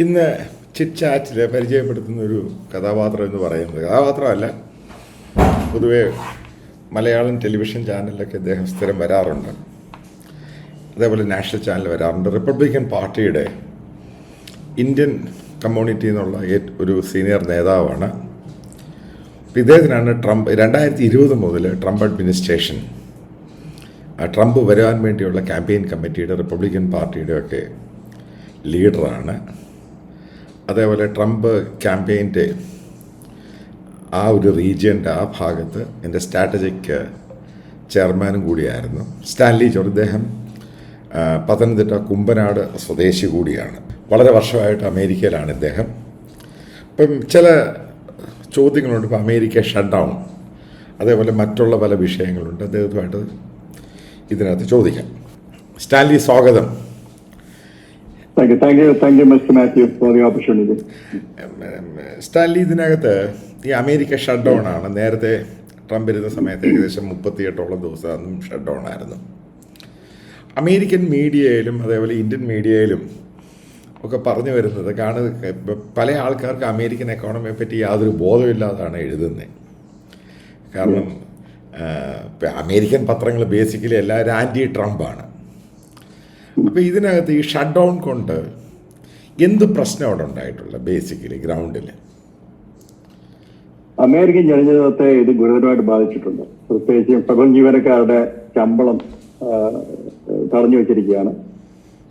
ഇന്ന് ചിറ്റ് ചാറ്റിൽ പരിചയപ്പെടുത്തുന്ന ഒരു കഥാപാത്രം എന്ന് പറയുന്നത്. കഥാപാത്രമല്ല പൊതുവെ മലയാളം ടെലിവിഷൻ ചാനലിലൊക്കെ ഇദ്ദേഹം സ്ഥിരം വരാറുണ്ട്. അതേപോലെ നാഷണൽ ചാനൽ വരാറുണ്ട്. റിപ്പബ്ലിക്കൻ പാർട്ടിയുടെ ഇന്ത്യൻ കമ്മ്യൂണിറ്റി എന്നുള്ള ഒരു സീനിയർ നേതാവാണ്. ഇദ്ദേഹത്തിനാണ് ട്രംപ് രണ്ടായിരത്തി ഇരുപത് മുതൽ ട്രംപ് അഡ്മിനിസ്ട്രേഷൻ ട്രംപ് വരാൻ വേണ്ടിയുള്ള ക്യാമ്പയിൻ കമ്മിറ്റിയുടെ റിപ്പബ്ലിക്കൻ പാർട്ടിയുടെ ഒക്കെ ലീഡറാണ്. അതേപോലെ ട്രംപ് ക്യാമ്പയിന്റെ ആ ഒരു റീജിയന്റെ ആ ഭാഗത്ത് എന്റെ സ്ട്രാറ്റജിക് ചെയർമാനും കൂടിയായിരുന്നു. സ്റ്റാൻലി ജോർജ് ഇദ്ദേഹം പത്തനംതിട്ട കുമ്പനാട് സ്വദേശി കൂടിയാണ്. വളരെ വർഷമായിട്ട് അമേരിക്കയിലാണ് ഇദ്ദേഹം. ഇപ്പം ചില ചോദ്യങ്ങളുണ്ട് ഇപ്പം അമേരിക്ക ഷട്ട് ഡൗൺ അതേപോലെ മറ്റുള്ള പല വിഷയങ്ങളുണ്ട്. അദ്ദേഹത്തുമായിട്ട് ഇതിനകത്ത് ചോദിക്കാം. സ്റ്റാൻലി സ്വാഗതം. Mr. Matthew, for the opportunity. Stanley ഇതിനകത്ത് ഈ അമേരിക്ക ഷട്ട് ഡൗൺ ആണ് നേരത്തെ ട്രംപ് ഇരുന്ന സമയത്ത് ഏകദേശം മുപ്പത്തിയെട്ടോളം ദിവസം അന്നും ഷട്ട് ഡൗൺ ആയിരുന്നു അമേരിക്കൻ മീഡിയയിലും അതേപോലെ ഇന്ത്യൻ മീഡിയയിലും ഒക്കെ പറഞ്ഞു വരുന്നത് കാരണം പല ആൾക്കാർക്ക് അമേരിക്കൻ എക്കോണമിയെ പറ്റി യാതൊരു ബോധമില്ലാതാണ് എഴുതുന്നത് കാരണം അമേരിക്കൻ പത്രങ്ങൾ ബേസിക്കലി എല്ലാവരും ആന്റി ട്രംപാണ് അപ്പോൾ ഇതിനകത്ത് ഈ ഷട്ട് ഡൗൺ കൊണ്ട് എന്ത് പ്രശ്നം അവിടെ ഉണ്ടായിട്ടുള്ള ബേസിക്കലി ഗ്രൗണ്ടിൽ അമേരിക്കൻ ജനജീവിതത്തെ ഇത് ഗുരുതരമായിട്ട് ബാധിച്ചിട്ടുണ്ട്. പ്രത്യേകിച്ച് ഫെഡറൽ ജീവനക്കാരുടെ ശമ്പളം തടഞ്ഞു വെച്ചിരിക്കുകയാണ്.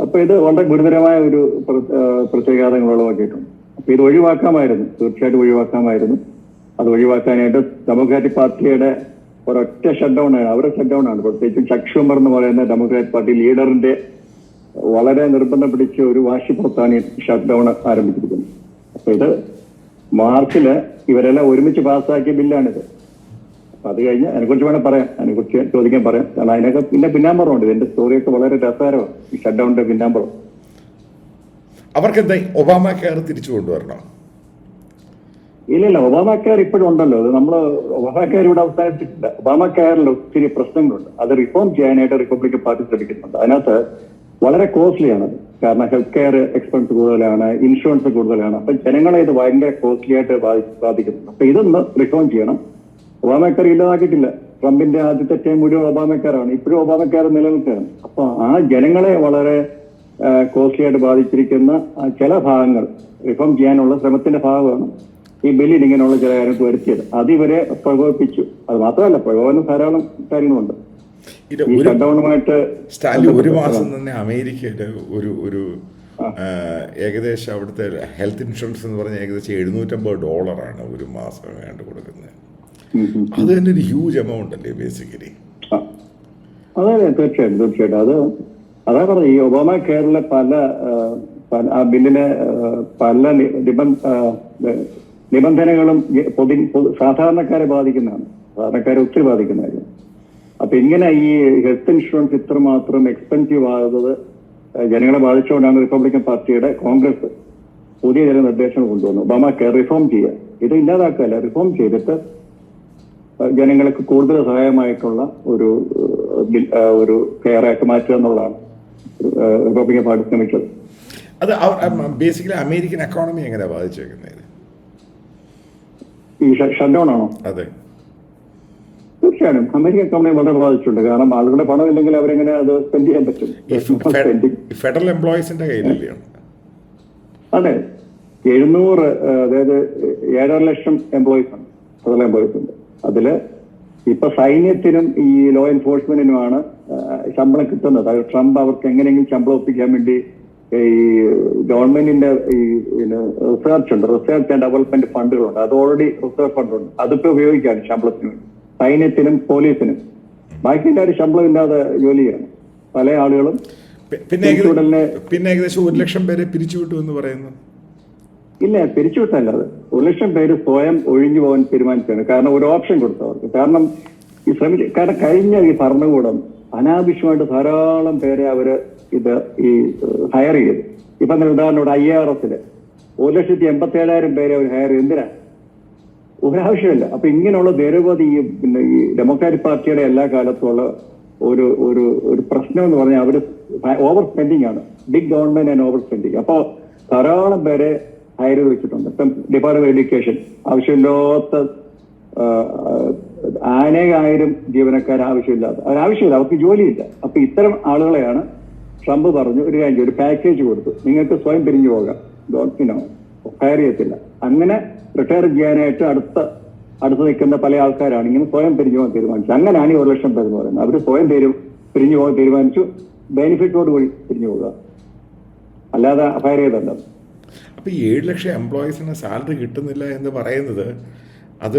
അപ്പൊ ഇത് വളരെ ഗുരുതരമായ ഒരു പ്രത്യേകാതങ്ങൾ ഉളവാക്കിയിട്ടുണ്ട് അപ്പൊ ഇത് ഒഴിവാക്കാമായിരുന്നു. തീർച്ചയായിട്ടും ഒഴിവാക്കാമായിരുന്നു. അത് ഒഴിവാക്കാനായിട്ട് ഡെമോക്രാറ്റിക് പാർട്ടിയുടെ ഒരൊറ്റ ഷട്ട് ഡൗൺ ആണ്. അവരുടെ ഷട്ട് ഡൗൺ ആണ്. പ്രത്യേകിച്ചും ചക്ഷുമർ എന്ന് പറയുന്ന ഡെമോക്രാറ്റിക് പാർട്ടി ലീഡറിന്റെ വളരെ നിർബന്ധം പിടിച്ച ഒരു വാശിപ്പുറത്താണ് ഈ ഷട്ട്ഡൗൺ ആരംഭിച്ചിരിക്കുന്നത്. അപ്പൊ ഇത് മാർച്ചിൽ ഇവരെല്ലാം ഒരുമിച്ച് പാസ്സാക്കിയ ബില്ലാണിത്. അപ്പൊ അത് കഴിഞ്ഞ് അതിനെക്കുറിച്ച് വേണം പറയാം. അതിനെക്കുറിച്ച് ചോദിക്കാൻ പറയാം. കാരണം അതിനൊക്കെ പിന്നെ പിന്നാമ്പറമുണ്ട്. ഇതിന്റെ സ്റ്റോറിയൊക്കെ വളരെ രസകരമാണ്. ഈ ഷട്ട് ഡൗണിന്റെ പിന്നാമ്പറം. അവർക്ക് എന്താ ഒബാമ കെയർ തിരിച്ചു കൊണ്ടുവരണോ? ഇല്ല ഇല്ല ഒബാമ കെയർ ഇപ്പോഴും ഉണ്ടല്ലോ. അത് നമ്മൾ ഒബാമ കെയർ ഇവിടെ അവസാനിച്ചിട്ടില്ല. ഒബാമ കെയറിൽ ഒത്തിരി പ്രശ്നങ്ങളുണ്ട്. അത് റിഫോം ചെയ്യാനായിട്ട് റിപ്പബ്ലിക്കൻ പാർട്ടി ശ്രമിക്കുന്നുണ്ട്. അതിനകത്ത് വളരെ കോസ്റ്റ്ലിയാണ് കാരണം ഹെൽത്ത് കെയർ എക്സ്പെൻസ് കൂടുതലാണ് ഇൻഷുറൻസ് കൂടുതലാണ്. അപ്പൊ ജനങ്ങളെ ഇത് ഭയങ്കര കോസ്റ്റ്ലി ആയിട്ട് ബാധി- ബാധിക്കുന്നുണ്ട് അപ്പൊ ഇതൊന്ന് റിഫോം ചെയ്യണം. ഒബാമ കെയർ ഇല്ലാതാക്കിയിട്ടില്ല. ട്രംപിന്റെ ആദ്യത്തെ ടൈം മുഴുവൻ ഒബാമക്കാരാണ് ഇപ്പോഴും ഒബാമ കെയർ നിലനിൽക്കുകയാണ്. അപ്പൊ ആ ജനങ്ങളെ വളരെ കോസ്റ്റ്ലി ആയിട്ട് ബാധിച്ചിരിക്കുന്ന ചില ഭാഗങ്ങൾ റിഫോം ചെയ്യാനുള്ള ശ്രമത്തിന്റെ ഭാഗമാണ് ഈ ബില്ലിൽ ഇങ്ങനെയുള്ള ചില കാര്യങ്ങൾ വരുത്തിയത്. അതിവരെ പ്രകോപിപ്പിച്ചു. അത് മാത്രമല്ല പ്രകോപനം ധാരാളം കാര്യങ്ങളുണ്ട്. ഈ ഒരു മാസം തന്നെ അമേരിക്കയിൽ ഒരു ഒരു ഏകദേശം അവിടുത്തെ ഹെൽത്ത് ഇൻഷുറൻസ് എന്ന് പറഞ്ഞാൽ ഏകദേശം എഴുന്നൂറ്റമ്പത് ഡോളറാണ് ഒരു മാസം വേണ്ട കൊടുക്കുന്നത്. അത് തന്നെ ഒരു ഹ്യൂജ് എമൗണ്ട് അല്ലേ ബേസിക്കലി. അതെ അതെ തീർച്ചയായിട്ടും തീർച്ചയായിട്ടും. അത് അതാ പറഞ്ഞ ഈ ഒബാമ കെയറിലെ പല ആ, ബില്ലിലെ പല നിബന്ധനകളും പൊതു സാധാരണക്കാരെ ബാധിക്കുന്നതാണ്. സാധാരണക്കാരെ ഒത്തിരി ബാധിക്കുന്ന കാര്യം. അപ്പൊ ഇങ്ങനെ ഈ ഹെൽത്ത് ഇൻഷുറൻസ് ഇത്രമാത്രം എക്സ്പെൻസീവ് ആകുന്നത് ജനങ്ങളെ ബാധിച്ചുകൊണ്ടാണ് റിപ്പബ്ലിക്കൻ പാർട്ടിയുടെ കോൺഗ്രസ് പുതിയ ചില നിർദ്ദേശങ്ങൾ കൊണ്ടുവന്നു ഒബാമ കെയർ റിഫോം ചെയ്യുക. ഇത് ഇല്ലാതാക്കുകയല്ല. റിഫോം ചെയ്തിട്ട് ജനങ്ങൾക്ക് കൂടുതൽ സഹായമായിട്ടുള്ള ഒരു ഒരു കെയർ ആക്ട് മാറ്റുക എന്നുള്ളതാണ് റിപ്പബ്ലിക്കൻ പാർട്ടി ശ്രമിച്ചത്. അത് ബേസിക്കലി അമേരിക്കൻ എക്കോണമി എങ്ങനെയാണ് ബാധിച്ചേക്കുന്നത് ഈ ഷട്ട് ഡൗൺ ആണോ? അതെ. തീർച്ചയായും. അമേരിക്കൻ കമ്പനി വളരെ ബാധിച്ചിട്ടുണ്ട്. കാരണം ആളുകളുടെ പണം ഇല്ലെങ്കിൽ അവരെങ്ങനെ അത് സ്പെൻഡ് ചെയ്യാൻ പറ്റും? ഫെഡറൽ എംപ്ലോയീസിന്റെ കയ്യിലല്ലേ? അതെ. എഴുന്നൂറ് അതായത് ഏഴര ലക്ഷം എംപ്ലോയീസ് ഉണ്ട്. ഫെഡറൽ എംപ്ലോയീസ് ഉണ്ട്. അതിൽ ഇപ്പൊ സൈന്യത്തിനും ഈ ലോ എൻഫോഴ്സ്മെന്റിനുമാണ് ശമ്പളം കിട്ടുന്നത്. അത് ട്രംപ് അവർക്ക് എങ്ങനെയെങ്കിലും ശമ്പളം ഒപ്പിക്കാൻ വേണ്ടി ഈ ഗവൺമെന്റിന്റെ ഈ റിസർച്ച് ഉണ്ട്. റിസർച്ച് ആൻഡ് ഡെവലപ്മെന്റ് ഫണ്ടുകളുണ്ട് അത് ഓൾറെഡി റിസർച്ച് ഫണ്ടുണ്ട് അതിപ്പോ ഉപയോഗിക്കാണ് ശമ്പളത്തിന് വേണ്ടി. സൈന്യത്തിനും പോലീസിനും. ബാക്കി എല്ലാവരും ശമ്പളം ഇല്ലാതെ ജോലി ചെയ്യണം. പല ആളുകളും പിന്നെ പിന്നെ ഏകദേശം ഒരു ലക്ഷം പേരെ പിരിച്ചുവിട്ടു എന്ന് പറയുന്നു. ഇല്ല പിരിച്ചുവിട്ടല്ല അത്. ഒരു ലക്ഷം പേര് സ്വയം ഒഴിഞ്ഞു പോകാൻ തീരുമാനിച്ചാണ് കാരണം ഒരു ഓപ്ഷൻ കൊടുത്തു അവർക്ക്. കാരണം ഈ ശ്രമിച്ച കാരണം കഴിഞ്ഞ ഈ ഭരണകൂടം അനാവശ്യമായിട്ട് ധാരാളം പേരെ അവർ ഇത് ഈ ഹയർ ചെയ്തു. ഇപ്പൊ ഉദാഹരണം ഇവിടെ ഐ ആർ എസിൽ ഒരു ലക്ഷത്തി എൺപത്തി ഏഴായിരം പേരെ അവർ ഹയർ എന്തിനാ? ഒരാവശ്യമില്ല അപ്പൊ ഇങ്ങനെയുള്ള നിരവധി ഈ പിന്നെ ഈ ഡെമോക്രാറ്റിക് പാർട്ടിയുടെ എല്ലാ കാലത്തുമുള്ള ഒരു ഒരു ഒരു പ്രശ്നം എന്ന് പറഞ്ഞാൽ അവർ ഓവർ സ്പെൻഡിങ് ആണ്. Big government and over spending അപ്പോ ധാരാളം പേരെ ഹയർ വെച്ചിട്ടുണ്ട്. ഇപ്പം ഡിപ്പാർട്ട്മെന്റ് ഓഫ് എഡ്യൂക്കേഷൻ ആവശ്യമില്ലാത്ത അനേകായിരം ജീവനക്കാർ ആവശ്യമില്ലാത്ത അവരാവശ്യമില്ല അവർക്ക് ജോലിയില്ല. അപ്പൊ ഇത്തരം ആളുകളെയാണ് ട്രംപ് പറഞ്ഞു ഒരു കാര്യം ഒരു പാക്കേജ് കൊടുത്തു. നിങ്ങൾക്ക് സ്വയം പിരിഞ്ഞു പോകാം. ഗവൺമെന്റിനോ ഹയർ ചെയ്യത്തില്ല. അങ്ങനെ റിട്ടയർ ചെയ്യാനായിട്ട് അടുത്ത അടുത്ത് നിൽക്കുന്ന പല ആൾക്കാരാണ് ഇങ്ങനെ സ്വയം പിരിഞ്ഞു പോകാൻ തീരുമാനിച്ചു അങ്ങനെയാണ് ഈ ഒരു ലക്ഷം പേര് എന്ന് പറയുന്നത്. അവർ സ്വയം തീരു പിരിഞ്ഞു പോകാൻ തീരുമാനിച്ചു. ബെനിഫിറ്റോട് കൂടി പിരിഞ്ഞു പോവുക അല്ലാതെ ഫയർ ചെയ്തല്ല അപ്പോൾ ഏഴ് ലക്ഷം എംപ്ലോയീസിന് സാലറി കിട്ടുന്നില്ല എന്ന് പറയുന്നത് അത്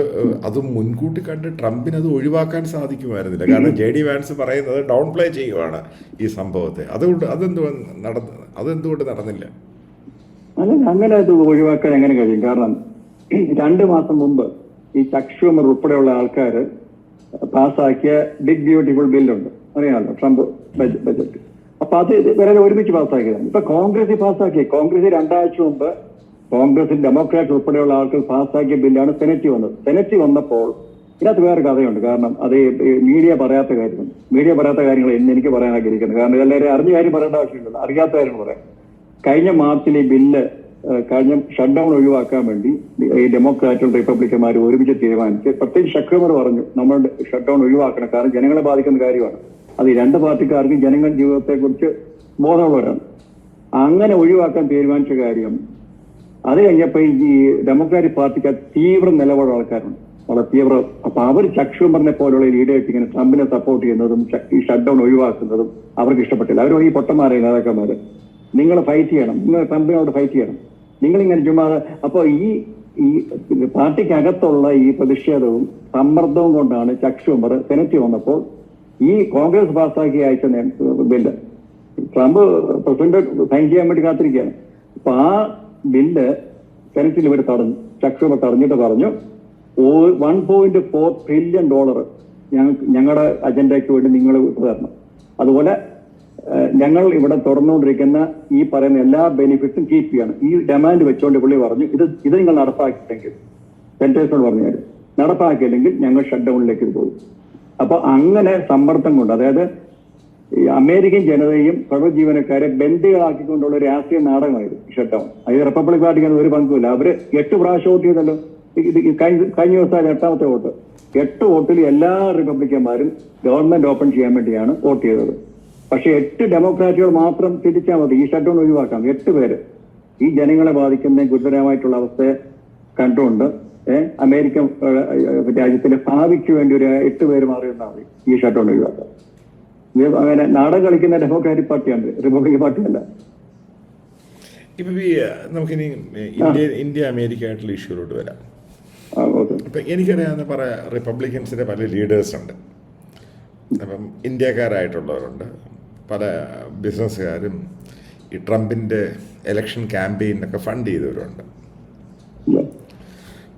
അത് മുൻകൂട്ടി കണ്ട് ട്രംപിന് അത് ഒഴിവാക്കാൻ സാധിക്കുമായിരുന്നില്ല. കാരണം ജെ ഡി വാൻസ് പറയുന്നത് ഡൗൺ പ്ലേ ചെയ്യുവാണ് ഈ സംഭവത്തെ. അതുകൊണ്ട് അതെന്തുകൊണ്ട് നടന്ന് അതെന്തുകൊണ്ട് നടന്നില്ല? അല്ല അങ്ങനെ അത് ഒഴിവാക്കാൻ എങ്ങനെ കഴിയും? കാരണം രണ്ട് മാസം മുമ്പ് ഈ ചക്ഷുമർ ഉൾപ്പെടെയുള്ള ആൾക്കാർ പാസ്സാക്കിയ ബിഗ് ബ്യൂട്ടിഫുൾ ബില്ലുണ്ട് അറിയാമല്ലോ ട്രംപ് ബജറ്റ് അപ്പൊ അത് വരെ ഒരുമിച്ച് പാസ്സാക്കിയതാണ്. ഇപ്പൊ കോൺഗ്രസ് പാസ്സാക്കി. കോൺഗ്രസ് രണ്ടാഴ്ച മുമ്പ് കോൺഗ്രസിൽ ഡെമോക്രാറ്റ് ഉൾപ്പെടെയുള്ള ആൾക്കാർ പാസ്സാക്കിയ ബില്ലാണ് സെനറ്റ് വന്നത്. സെനറ്റ് വന്നപ്പോൾ ഇതിനകത്ത് വേറെ കഥയുണ്ട്. കാരണം അത് മീഡിയ പറയാത്ത കാര്യങ്ങൾ മീഡിയ പറയാത്ത കാര്യങ്ങൾ എന്ന് എനിക്ക് പറയാൻ ആഗ്രഹിക്കുന്നത് കാരണം എല്ലാവരും അറിഞ്ഞ കാര്യം പറയേണ്ട ആവശ്യമില്ല അറിയാത്ത കാര്യം പറയാം കഴിഞ്ഞ മാർച്ചിൽ ഈ ബില്ല് കഴിഞ്ഞ ഷട്ട് ഡൗൺ ഒഴിവാക്കാൻ വേണ്ടി ഈ ഡെമോക്രാറ്റും റിപ്പബ്ലിക്കന്മാരും ഒരുമിച്ച് തീരുമാനിച്ച് പ്രത്യേകിച്ച് ശക്രമർ പറഞ്ഞു നമ്മൾ ഷട്ട് ഡൗൺ ഒഴിവാക്കണം. കാരണം ജനങ്ങളെ ബാധിക്കുന്ന കാര്യമാണ്. അത് രണ്ട് പാർട്ടിക്കാർക്കും ജനങ്ങളുടെ ജീവിതത്തെക്കുറിച്ച് ബോധമുള്ളവരാണ് അങ്ങനെ ഒഴിവാക്കാൻ തീരുമാനിച്ച കാര്യം അത് കഴിഞ്ഞപ്പോ ഈ ഡെമോക്രാറ്റിക് പാർട്ടിക്ക് തീവ്ര നിലപാട് ആൾക്കാരുണ്ട്. വളരെ തീവ്ര അപ്പൊ അവർ ചക്ഷുമറിനെ പോലുള്ള ലീഡേഴ്സ് ഇങ്ങനെ ട്രംപിനെ സപ്പോർട്ട് ചെയ്യുന്നതും ഈ ഷട്ട് ഡൗൺ ഒഴിവാക്കുന്നതും അവർക്ക് ഇഷ്ടപ്പെട്ടില്ല. അവർ ഈ പൊട്ടന്മാരെ നേതാക്കന്മാര്. നിങ്ങൾ ഫൈറ്റ് ചെയ്യണം. നിങ്ങൾ ട്രംപിനോട് ഫൈറ്റ് ചെയ്യണം. നിങ്ങൾ ഇങ്ങനെ ചുമ്മാ അപ്പോൾ ഈ ഈ പാർട്ടിക്കകത്തുള്ള ഈ പ്രതിഷേധവും സമ്മർദ്ദവും കൊണ്ടാണ് ചക്ഷുമർ സെനറ്റ് വന്നപ്പോൾ ഈ കോൺഗ്രസ് പാസ്സാക്കി അയച്ച ബില്ല്. ട്രംപ് പ്രസിഡന്റ് സൈൻ ചെയ്യാൻ വേണ്ടി കാത്തിരിക്കുകയാണ്. അപ്പൊ ആ ബില്ല് സെനറ്റിൽ ഇവർ തടഞ്ഞു. ചക്ഷുമർ തടഞ്ഞിട്ട് പറഞ്ഞു one point four trillion dollar ഞങ്ങൾ ഞങ്ങളുടെ അജണ്ടയ്ക്ക് വേണ്ടി നിങ്ങൾ തരണം. അതുപോലെ ഞങ്ങൾ ഇവിടെ തുറന്നുകൊണ്ടിരിക്കുന്ന ഈ പറയുന്ന എല്ലാ ബെനിഫിറ്റ്സും കീപ്പ് ചെയ്യണം. ഈ ഡിമാൻഡ് വെച്ചുകൊണ്ട് പുള്ളി പറഞ്ഞു ഇത് ഇത് നിങ്ങൾ നടപ്പാക്കിയില്ലെങ്കിൽ സെന്റേഴ്സിനോട് പറഞ്ഞാൽ നടപ്പാക്കിയില്ലെങ്കിൽ ഞങ്ങൾ ഷട്ട് ഡൗണിലേക്ക് പോകും. അപ്പോൾ അങ്ങനെ സമ്മർദ്ദം കൊണ്ട് അതായത് ഈ അമേരിക്കൻ ജനതയും പ്രഭു ജീവനക്കാരെ ഒരു രാഷ്ട്രീയ നാടകമായിരുന്നു ഷട്ട് ഡൗൺ അത് റിപ്പബ്ലിക് പാർട്ടിക്ക് ഒരു പങ്കുമില്ല. അവർ എട്ട് പ്രാവശ്യം വോട്ട് ചെയ്തല്ലോ. ഇത് കഴിഞ്ഞ ദിവസം എട്ടാമത്തെ വോട്ട്. എട്ട് വോട്ടിൽ എല്ലാ റിപ്പബ്ലിക്കന്മാരും ഗവൺമെന്റ് ഓപ്പൺ ചെയ്യാൻ വേണ്ടിയാണ് വോട്ട് ചെയ്തത്. പക്ഷെ എട്ട് ഡെമോക്രാറ്റുകൾ മാത്രം തിരിച്ചാൽ മതി. ഈ ഷട്ട് ഡൗൺ ഒഴിവാക്കാം. എട്ട് പേര്. ഈ ജനങ്ങളെ ബാധിക്കുന്ന ഗുരുതരമായിട്ടുള്ള അവസ്ഥയെ കണ്ടുകൊണ്ട് അമേരിക്കൻ രാജ്യത്തിന്റെ ഭാവിക്ക് വേണ്ടി ഒരു എട്ട് പേര് മാറി നിന്നാൽ മതി. ഈ ഷട്ട് ഡൗൺ ഒഴിവാക്കാം അങ്ങനെ നാടൻ കളിക്കുന്ന ഡെമോക്രാറ്റിക് പാർട്ടിയാണ്. റിപ്പബ്ലിക് പാർട്ടിയല്ല. ഇപ്പം നമുക്കിനി ഇന്ത്യ ഇന്ത്യ അമേരിക്ക ആയിട്ടുള്ള ഇഷ്യൂലോട്ട് വരാം. ഇപ്പം എനിക്കറിയാവുന്ന പല റിപ്പബ്ലിക്കൻസിന്റെ പല ലീഡേഴ്സ് ഉണ്ട് അപ്പം ഇന്ത്യക്കാരായിട്ടുള്ളവരുണ്ട്. പല ബിസിനസ്സുകാരും ഈ ട്രംപിന്റെ ഇലക്ഷൻ ക്യാമ്പയിനൊക്കെ ഫണ്ട് ചെയ്തവരുണ്ട്.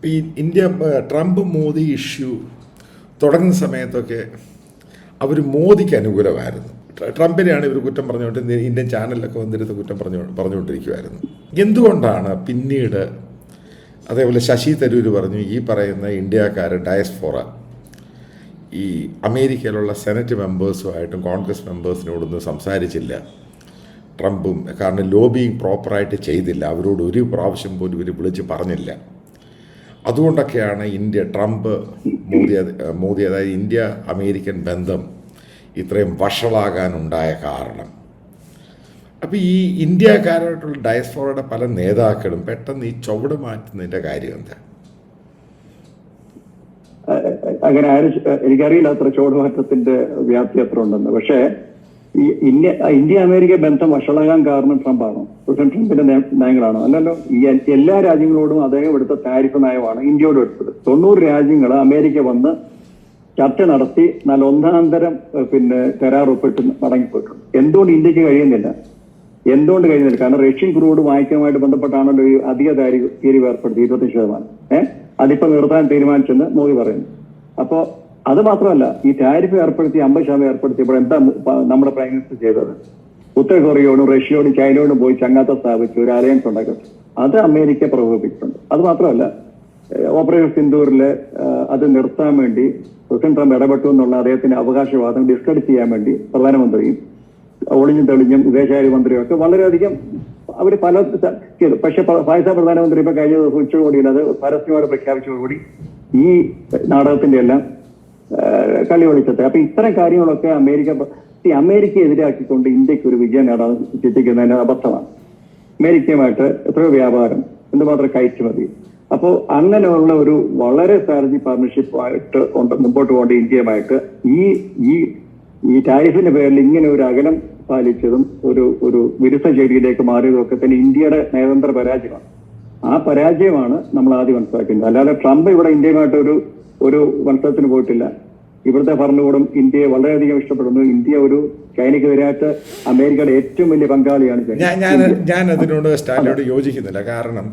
ഈ ഇന്ത്യ ട്രംപ് മോദി ഇഷ്യൂ തുടങ്ങുന്ന സമയത്തൊക്കെ അവർ മോദിക്ക് അനുകൂലമായിരുന്നു. ട്ര- ട്രംപിനെയാണ് ഇവർ കുറ്റം പറഞ്ഞുകൊണ്ട് ഇന്ത്യൻ ചാനലിലൊക്കെ വന്നിരുന്ന കുറ്റം പറഞ്ഞു പറഞ്ഞുകൊണ്ടിരിക്കുമായിരുന്നു എന്തുകൊണ്ടാണ് പിന്നീട് അതേപോലെ ശശി തരൂർ പറഞ്ഞു ഈ പറയുന്ന ഇന്ത്യക്കാർ ഡയസ്ഫോറ ഈ അമേരിക്കയിലുള്ള സെനറ്റ് മെമ്പേഴ്സുമായിട്ടും കോൺഗ്രസ് മെമ്പേഴ്സിനോടൊന്നും സംസാരിച്ചില്ല. ട്രംപും കാരണം ലോബിയിങ് പ്രോപ്പറായിട്ട് ചെയ്തില്ല. അവരോട് ഒരു പ്രാവശ്യം പോലും ഇവർ വിളിച്ച് പറഞ്ഞില്ല. അതുകൊണ്ടൊക്കെയാണ് ഇന്ത്യ ട്രംപ് മോദി മോദി അതായത് ഇന്ത്യ അമേരിക്കൻ ബന്ധം ഇത്രയും വഷളാകാനുണ്ടായ കാരണം. അപ്പോൾ ഈ ഇന്ത്യക്കാരായിട്ടുള്ള ഡയസ്ഫോറയുടെ പല നേതാക്കളും പെട്ടെന്ന് ഈ ചുവട് മാറ്റുന്നതിന്റെ കാര്യം എന്താ? അങ്ങനെ ആരും എനിക്കറിയില്ല അത്ര ചുവടുമാറ്റത്തിന്റെ വ്യാപ്തി അത്ര ഉണ്ടെന്ന്. പക്ഷേ ഈ ഇന്ത്യ ഇന്ത്യ അമേരിക്ക ബന്ധം വഷളകാൻ കാരണം ട്രംപാണോ. പ്രസിഡന്റ് ട്രംപിന്റെ നയ- നയങ്ങളാണോ. അല്ലല്ലോ ഈ എല്ലാ രാജ്യങ്ങളോടും അദ്ദേഹം എടുത്ത താരിഫ് നയമാണ് ഇന്ത്യയോട് എടുത്തത്. തൊണ്ണൂറ് രാജ്യങ്ങൾ അമേരിക്ക വന്ന് ചർച്ച നടത്തി നല്ല ഒന്നാം തരം പിന്നെ കരാർ ഒപ്പിട്ട് മടങ്ങിപ്പോയിട്ടുണ്ട്. എന്തുകൊണ്ട് ഇന്ത്യയ്ക്ക് കഴിയുന്നില്ല? എന്തുകൊണ്ട് കഴിയുന്നില്ല? കാരണം റഷ്യൻ ക്രൂഡ് വാങ്ങിക്കാനുമായിട്ട് ബന്ധപ്പെട്ടാണല്ലോ ഈ അധിക താരി തീരുവ ഏർപ്പെടുത്തി ഇരുപത്തി ശതമാനം. ഏഹ് അതിപ്പോ നിർത്താൻ തീരുമാനിച്ചെന്ന് മോദി പറയുന്നു. അപ്പോ അത് മാത്രമല്ല ഈ ടാരിഫ് ഏർപ്പെടുത്തി അമ്പത് ശതമാനം ഏർപ്പെടുത്തിയപ്പോൾ എന്താ നമ്മുടെ പ്രൈം മിനിസ്റ്റർ ചെയ്തത്? ഉത്തര കൊറിയയോടും റഷ്യയോടും ചൈനയോടും പോയി ചങ്ങാത്ത സ്ഥാപിച്ച് ഒരു അലയൻസ് ഉണ്ടാക്കി അത് അമേരിക്ക പ്രകോപിപ്പിച്ചിട്ടുണ്ട്. അത് മാത്രമല്ല ഓപ്പറേഷൻ സിന്ദൂറിൽ അത് നിർത്താൻ വേണ്ടി പ്രസിഡന്റ് ട്രംപ് ഇടപെട്ടു എന്നുള്ള അദ്ദേഹത്തിന്റെ അവകാശവാദം ഡിസ്ക്രെഡിറ്റ് ചെയ്യാൻ വേണ്ടി പ്രധാനമന്ത്രിയും ഒളിഞ്ഞും തെളിഞ്ഞും വിദേശകാര്യമന്ത്രിയും ഒക്കെ വളരെയധികം അവർ പല ചെയ്തു. പക്ഷെ പാകിസ്ഥാൻ പ്രധാനമന്ത്രി ഇപ്പൊ കഴിഞ്ഞ ദിവസം ഉച്ചകോടിയിൽ അത് പരസ്യമായിട്ട് പ്രഖ്യാപിച്ചതോടുകൂടി ഈ നാടകത്തിന്റെ എല്ലാം കളി വെളിച്ചത്തെ. അപ്പൊ ഇത്തരം കാര്യങ്ങളൊക്കെ അമേരിക്ക അമേരിക്ക എതിരാക്കിക്കൊണ്ട് ഇന്ത്യയ്ക്ക് ഒരു വിജയം നേടാൻ ചിന്തിക്കുന്നതിന് അബദ്ധമാണ്. അമേരിക്കയുമായിട്ട് എത്രയോ വ്യാപാരം എന്തുമാത്രം കയറ്റുമതി. അപ്പോൾ അങ്ങനെയുള്ള ഒരു വളരെ സ്ട്രാറ്റജി പാർട്ണർഷിപ്പ് ആയിട്ട് ഉണ്ട് മുമ്പോട്ട് പോകേണ്ട ഇന്ത്യയുമായിട്ട് ഈ ഈ ഈ ടാരിഫിന്റെ പേരിൽ ഇങ്ങനെ ഒരു അകലം പാലിച്ചതും ഒരു ഒരു വിരുദ്ധ ചേരിയിലേക്ക് മാറിയതും ഒക്കെ തന്നെ ഇന്ത്യയുടെ നയതന്ത്ര പരാജയമാണ്. ആ പരാജയമാണ് നമ്മൾ ആദ്യം മനസ്സിലാക്കുന്നത് അല്ലാതെ ട്രംപ് ഇവിടെ ഇന്ത്യയുമായിട്ട് ഒരു ഒരു മത്സരത്തിന് പോയിട്ടില്ല. ഇവിടുത്തെ ഭരണകൂടം ഇന്ത്യയെ വളരെയധികം ഇഷ്ടപ്പെടുന്നു. ഇന്ത്യ ഒരു ചൈനയ്ക്കെതിരായിട്ട് അമേരിക്കയുടെ ഏറ്റവും വലിയ പങ്കാളിയാണ് ഞാൻ ഞാൻ അതിനോട് സ്റ്റാലിനോട് യോജിക്കുന്നില്ല. കാരണം.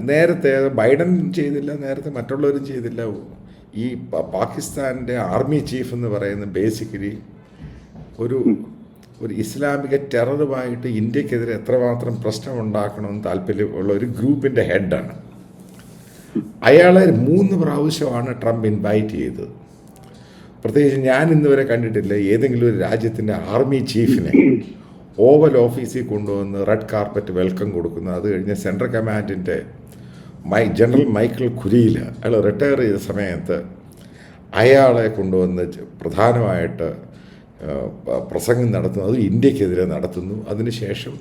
നേരത്തെ ബൈഡൻ ചെയ്തില്ല നേരത്തെ മറ്റുള്ളവരും ചെയ്തില്ല. ഈ പാകിസ്ഥാന്റെ പാകിസ്ഥാന്റെ ആർമി ചീഫ് എന്ന് പറയുന്ന ബേസിക്കലി ഒരു ഒരു ഇസ്ലാമിക ടെററുമായിട്ട് ഇന്ത്യക്കെതിരെ എത്രമാത്രം പ്രശ്നമുണ്ടാക്കണമെന്ന് താല്പര്യമുള്ള ഒരു ഗ്രൂപ്പിന്റെ ഹെഡാണ്. അയാളെ മൂന്ന് പ്രാവശ്യമാണ് ട്രംപ് ഇൻവൈറ്റ് ചെയ്തത്. പ്രത്യേകിച്ച് ഞാൻ ഇന്നുവരെ കണ്ടിട്ടില്ല ഏതെങ്കിലും ഒരു രാജ്യത്തിന്റെ ആർമി ചീഫിനെ ഓവൽ ഓഫീസിൽ കൊണ്ടുവന്ന് റെഡ് കാർപ്പറ്റ് വെൽക്കം കൊടുക്കുന്നു. അത് കഴിഞ്ഞ് സെൻട്രൽ കമാൻഡിന്റെ മൈ ജനറൽ മൈക്കിൾ കുരിയിൽ അയാൾ റിട്ടയർ ചെയ്ത സമയത്ത് അയാളെ കൊണ്ടുവന്ന് പ്രധാനമായിട്ട് പ്രസംഗം നടത്തുന്നു. അത് ഇന്ത്യക്കെതിരെ നടത്തുന്നു. അതിനുശേഷം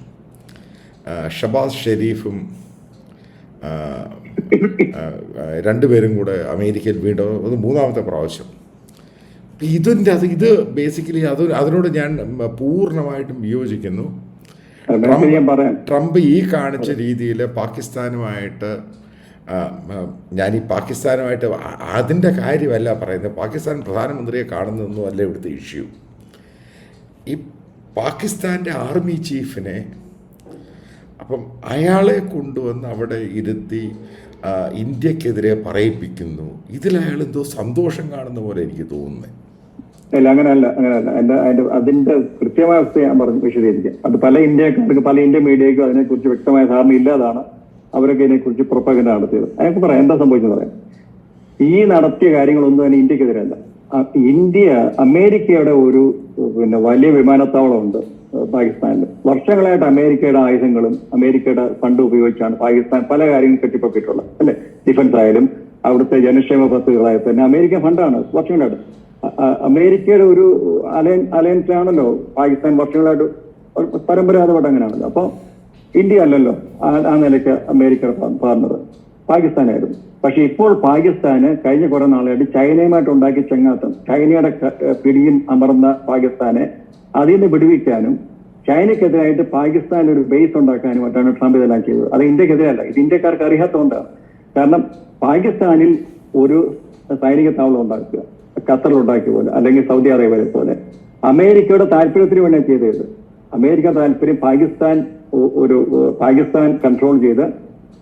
ഷബാസ് ഷെരീഫും രണ്ടുപേരും കൂടെ അമേരിക്കയിൽ വീണ്ടും അത് മൂന്നാമത്തെ പ്രാവശ്യം. ഇതിന്റെ അത് ഇത് ബേസിക്കലി അത് അതിനോട് ഞാൻ പൂർണമായിട്ടും വിയോജിക്കുന്നു. ട്രംപ് ഈ കാണിച്ച രീതിയിൽ പാകിസ്ഥാനുമായിട്ട് ഞാൻ ഈ പാകിസ്ഥാനുമായിട്ട് അതിന്റെ കാര്യമല്ല പറയുന്നത്. പാകിസ്ഥാൻ പ്രധാനമന്ത്രിയെ കാണുന്നതൊന്നും അല്ല ഇവിടുത്തെ ഇഷ്യൂ ഈ പാകിസ്ഥാന്റെ ആർമി ചീഫിനെ അപ്പം അയാളെ കൊണ്ടുവന്ന് അവിടെ ഇരുത്തി ഇന്ത്യക്കെതിരെ പറയിപ്പിക്കുന്നു. ഇതിൽ അയാൾ എന്തോ സന്തോഷം കാണുന്ന പോലെ എനിക്ക് തോന്നുന്നത് അല്ല അങ്ങനെയല്ല അങ്ങനെയല്ല എന്റെ അതിന്റെ അതിന്റെ കൃത്യമായ അവസ്ഥ ഞാൻ പറഞ്ഞു വിശദീകരിക്കാം. അത് പല ഇന്ത്യക്കാർക്ക് പല ഇന്ത്യൻ മീഡിയക്കും അതിനെക്കുറിച്ച് വ്യക്തമായ ധാരണ ഇല്ലാതാണ് അവരൊക്കെ ഇതിനെക്കുറിച്ച് പുറപ്പെടുന്ന നടത്തിയത്. അതിനൊക്കെ പറയാം എന്താ സംഭവിച്ചത് പറയാം. ഈ നടത്തിയ കാര്യങ്ങളൊന്നും തന്നെ ഇന്ത്യക്കെതിരല്ല. ഇന്ത്യ അമേരിക്കയുടെ ഒരു പിന്നെ വലിയ വിമാനത്താവളമുണ്ട് പാകിസ്ഥാനിൽ വർഷങ്ങളായിട്ട് അമേരിക്കയുടെ ആയുധങ്ങളും അമേരിക്കയുടെ ഫണ്ട് ഉപയോഗിച്ചാണ് പാകിസ്ഥാൻ പല കാര്യങ്ങളും കെട്ടിപ്പൊക്കിയിട്ടുള്ളത് അല്ലെ? ഡിഫൻസ് ആയാലും അവിടുത്തെ ജനക്ഷേമ പദ്ധതികളായ തന്നെ അമേരിക്കൻ ഫണ്ടാണ് വർഷങ്ങളായിട്ട്. അമേരിക്കയുടെ ഒരു അലയൻ അലയൻസ് ആണല്ലോ പാകിസ്ഥാൻ വർഷങ്ങളായിട്ട് പരമ്പരാഗതമായിട്ട് അങ്ങനെയാണല്ലോ അപ്പൊ ഇന്ത്യ അല്ലല്ലോ ആ നിലയ്ക്ക് അമേരിക്കയുടെ പാർട്ണർ പാകിസ്ഥാനായിരുന്നു. പക്ഷെ ഇപ്പോൾ പാകിസ്ഥാന് കഴിഞ്ഞ കുറെ നാളായിട്ട് ചൈനയുമായിട്ട് ഉണ്ടാക്കിയ ചെങ്ങാത്തം ചൈനയുടെ പിടിയിൽ അമർന്ന പാകിസ്ഥാനെ അതിൽ നിന്ന് വിടുവിക്കാനും ചൈനയ്ക്കെതിരായിട്ട് പാകിസ്ഥാൻ ഒരു ബേസ് ഉണ്ടാക്കാനുമായിട്ടാണ് ട്രംപ് ഇതെല്ലാം ചെയ്തത്. അത് ഇന്ത്യക്കെതിരല്ല ഇത് ഇന്ത്യക്കാർക്ക് അറിയാത്തതുകൊണ്ടാണ് കാരണം പാകിസ്ഥാനിൽ ഒരു സൈനിക താവളം ഉണ്ടാക്കുക ഖത്തറിൽ ഉണ്ടാക്കിയ പോലെ അല്ലെങ്കിൽ സൗദി അറേബ്യയെ പോലെ. അമേരിക്കയുടെ താല്പര്യത്തിന് വേണ്ടിയാണ് ചെയ്തത്. അമേരിക്ക താല്പര്യം പാകിസ്ഥാൻ ഒരു പാകിസ്ഥാൻ കൺട്രോൾ ചെയ്ത്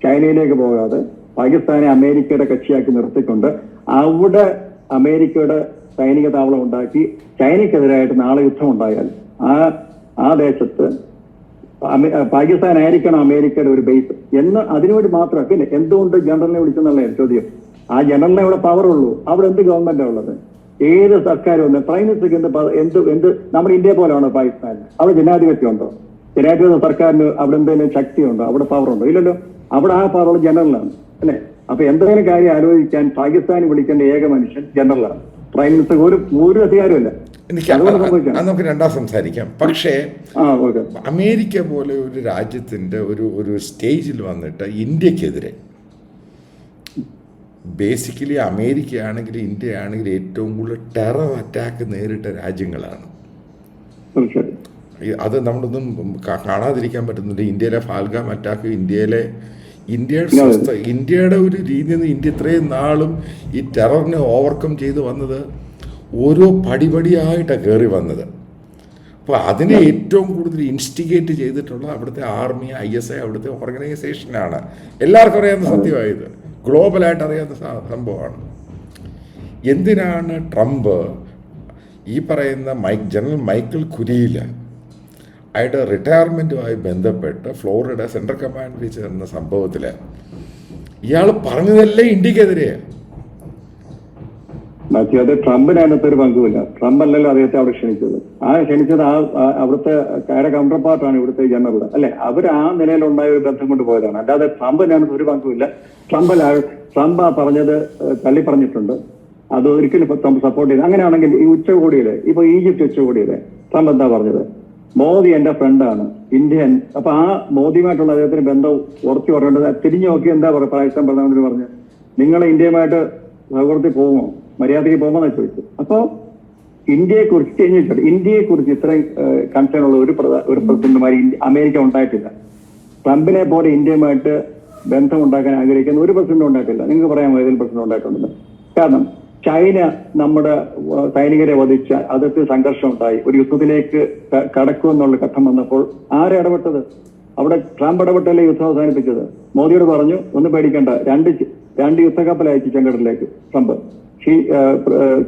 ചൈനയിലേക്ക് പോകാതെ പാകിസ്ഥാനെ അമേരിക്കയുടെ കക്ഷിയാക്കി നിർത്തിക്കൊണ്ട് അവിടെ അമേരിക്കയുടെ സൈനിക താവളം ഉണ്ടാക്കി ചൈനയ്ക്കെതിരായിട്ട് നാളെ യുദ്ധം ഉണ്ടായാൽ ആ ആ ദേശത്ത് പാകിസ്ഥാൻ ആയിരിക്കണം അമേരിക്കയുടെ ഒരു ബേസ് എന്ന് അതിനുവേണ്ടി മാത്രം പിന്നെ എന്തുകൊണ്ട് ജനറലിനെ വിളിച്ചെന്നുള്ള ചോദ്യം. ആ ജനറലിനെ ഇവിടെ പവർ ഉള്ളൂ. അവിടെ എന്ത് ഗവൺമെന്റാണ് ഉള്ളത്? ഏത് സർക്കാർ വന്ന്? പ്രൈം മിനിസ്റ്റർക്ക് എന്ത് എന്ത് എന്ത് നമ്മുടെ ഇന്ത്യ പോലെയാണോ പാകിസ്ഥാൻ? അവിടെ ജനാധിപത്യം ഉണ്ടോ ജനാധിപത്യ സർക്കാരിന് അവിടെ എന്തെങ്കിലും ശക്തിയുണ്ടോ? അവിടെ പവർ ഉണ്ടോ? ഇല്ലല്ലോ. അവിടെ ആ പാറ ജനറലാണ് അല്ലെ? അപ്പൊ എന്തെങ്കിലും കാര്യം ആലോചിക്കാൻ പാകിസ്ഥാൻ വിളിക്കേണ്ട ഏക മനുഷ്യൻ ജനറലാണ്. പ്രൈം മിനിസ്റ്റർ ഒരു ഒരു അധികാരമില്ല എനിക്ക് അത് നമുക്ക് രണ്ടാം സംസാരിക്കാം. പക്ഷേ അമേരിക്ക പോലെ ഒരു രാജ്യത്തിന്റെ ഒരു ഒരു സ്റ്റേജിൽ വന്നിട്ട് ഇന്ത്യക്കെതിരെ ബേസിക്കലി അമേരിക്ക ആണെങ്കിൽ ഇന്ത്യ ആണെങ്കിൽ ഏറ്റവും കൂടുതൽ ടെറർ അറ്റാക്ക് നേരിട്ട രാജ്യങ്ങളാണ്. അത് നമ്മളൊന്നും കാണാതിരിക്കാൻ പറ്റുന്നില്ല. ഇന്ത്യയിലെ ഫാൽഗാം അറ്റാക്ക് ഇന്ത്യയിലെ ഇന്ത്യയുടെ സ്വസ്ഥ ഇന്ത്യയുടെ ഒരു രീതിയിൽ നിന്ന് ഇന്ത്യ ഇത്രയും നാളും ഈ ടെററിനെ ഓവർകം ചെയ്ത് വന്നത് ഓരോ പടിപടിയായിട്ടാണ് കയറി വന്നത്. അപ്പോൾ അതിനെ ഏറ്റവും കൂടുതൽ ഇൻസ്റ്റിഗേറ്റ് ചെയ്തിട്ടുള്ള അവിടുത്തെ ആർമി ഐ എസ് ഐ അവിടുത്തെ ഓർഗനൈസേഷനാണ് എല്ലാവർക്കും അറിയാവുന്ന സത്യമായത്. ഗ്ലോബലായിട്ട് അറിയാവുന്ന സ- സംഭവമാണ്. എന്തിനാണ് ട്രംപ് ഈ പറയുന്ന മൈക്ക് ജനറൽ മൈക്കിൾ കുരിയില അയാളുടെ റിട്ടയർമെന്റുമായി ബന്ധപ്പെട്ട് ഫ്ലോറിഡ സെൻട്രൽ കമാൻഡ് വെച്ച് ചേർന്ന സംഭവത്തിൽ ഇയാൾ പറഞ്ഞതെല്ലാം ഇന്ത്യക്കെതിരെയാണ് അത് ട്രംപിന് അതിനകത്ത് ഒരു പങ്കുമില്ല. ട്രംപ് അല്ലല്ലോ അദ്ദേഹത്തെ അവിടെ ക്ഷണിച്ചത്. ആ ക്ഷണിച്ചത് ആ അവിടുത്തെ കാര കൗണ്ടർ പാർട്ടാണ് ഇവിടുത്തെ ജനറൽ. അല്ലെ? അവർ ആ നിലയിലുണ്ടായ ഒരു ബന്ധം കൊണ്ട് പോയതാണ്. അല്ലാതെ ട്രംപിന് അതിനകത്ത് ഒരു പങ്കുമില്ല. ട്രംപ് ട്രംപ് ആ പറഞ്ഞത് തള്ളി പറഞ്ഞിട്ടുണ്ട് അത് ഒരിക്കലും സപ്പോർട്ട് ചെയ്ത് അങ്ങനെയാണെങ്കിൽ ഈ ഉച്ചകോടിയിൽ ഇപ്പൊ ഈജിപ്ത് ഉച്ചകോടിയിൽ ട്രംപ് എന്താ പറഞ്ഞത്? മോദി എന്റെ ഫ്രണ്ടാണ് ഇന്ത്യൻ. അപ്പൊ ആ മോദിയുമായിട്ടുള്ള അദ്ദേഹത്തിന് ബന്ധം ഉറച്ചു പറയേണ്ടത് തിരിഞ്ഞു നോക്കി എന്താ പറയുക പാകിസ്ഥാൻ പ്രധാനമന്ത്രി പറഞ്ഞു. നിങ്ങൾ ഇന്ത്യയുമായിട്ട് സൗഹൃദത്തിൽ പോകുമോ? മര്യാദയ്ക്ക് പോകുമോ ചോദിച്ചു അപ്പോ ഇന്ത്യയെ കുറിച്ച് കഴിഞ്ഞിട്ടുണ്ട് ഇന്ത്യയെ കുറിച്ച് ഇത്രയും കൺസേൺ ഉള്ള ഒരു ഒരു പ്രസിഡന്റുമാരി അമേരിക്ക ഉണ്ടായിട്ടില്ല. ട്രംപിനെ പോലെ ഇന്ത്യയുമായിട്ട് ബന്ധം ഉണ്ടാക്കാൻ ആഗ്രഹിക്കുന്ന ഒരു പ്രസിഡന്റ് ഉണ്ടായിട്ടില്ല. നിങ്ങൾക്ക് പറയാമോ ഏതെങ്കിലും പ്രസിഡന്റ് ഉണ്ടായിട്ടുണ്ടെന്ന്? കാരണം ചൈന നമ്മുടെ സൈനികരെ വധിച്ച അതിർത്തി സംഘർഷം ഉണ്ടായി ഒരു യുദ്ധത്തിലേക്ക് കടക്കുമെന്നുള്ള ഘട്ടം വന്നപ്പോൾ ആരെ ഇടപെട്ടത്? അവിടെ ട്രംപ് ഇടപെട്ടല്ലേ യുദ്ധം അവസാനിപ്പിച്ചത്? മോദിയോട് പറഞ്ഞു ഒന്ന് പേടിക്കേണ്ട. രണ്ട് രണ്ട് യുദ്ധക്കപ്പൽ അയച്ചു ചെങ്കടലിലേക്ക്. ട്രംപ്. ഷീ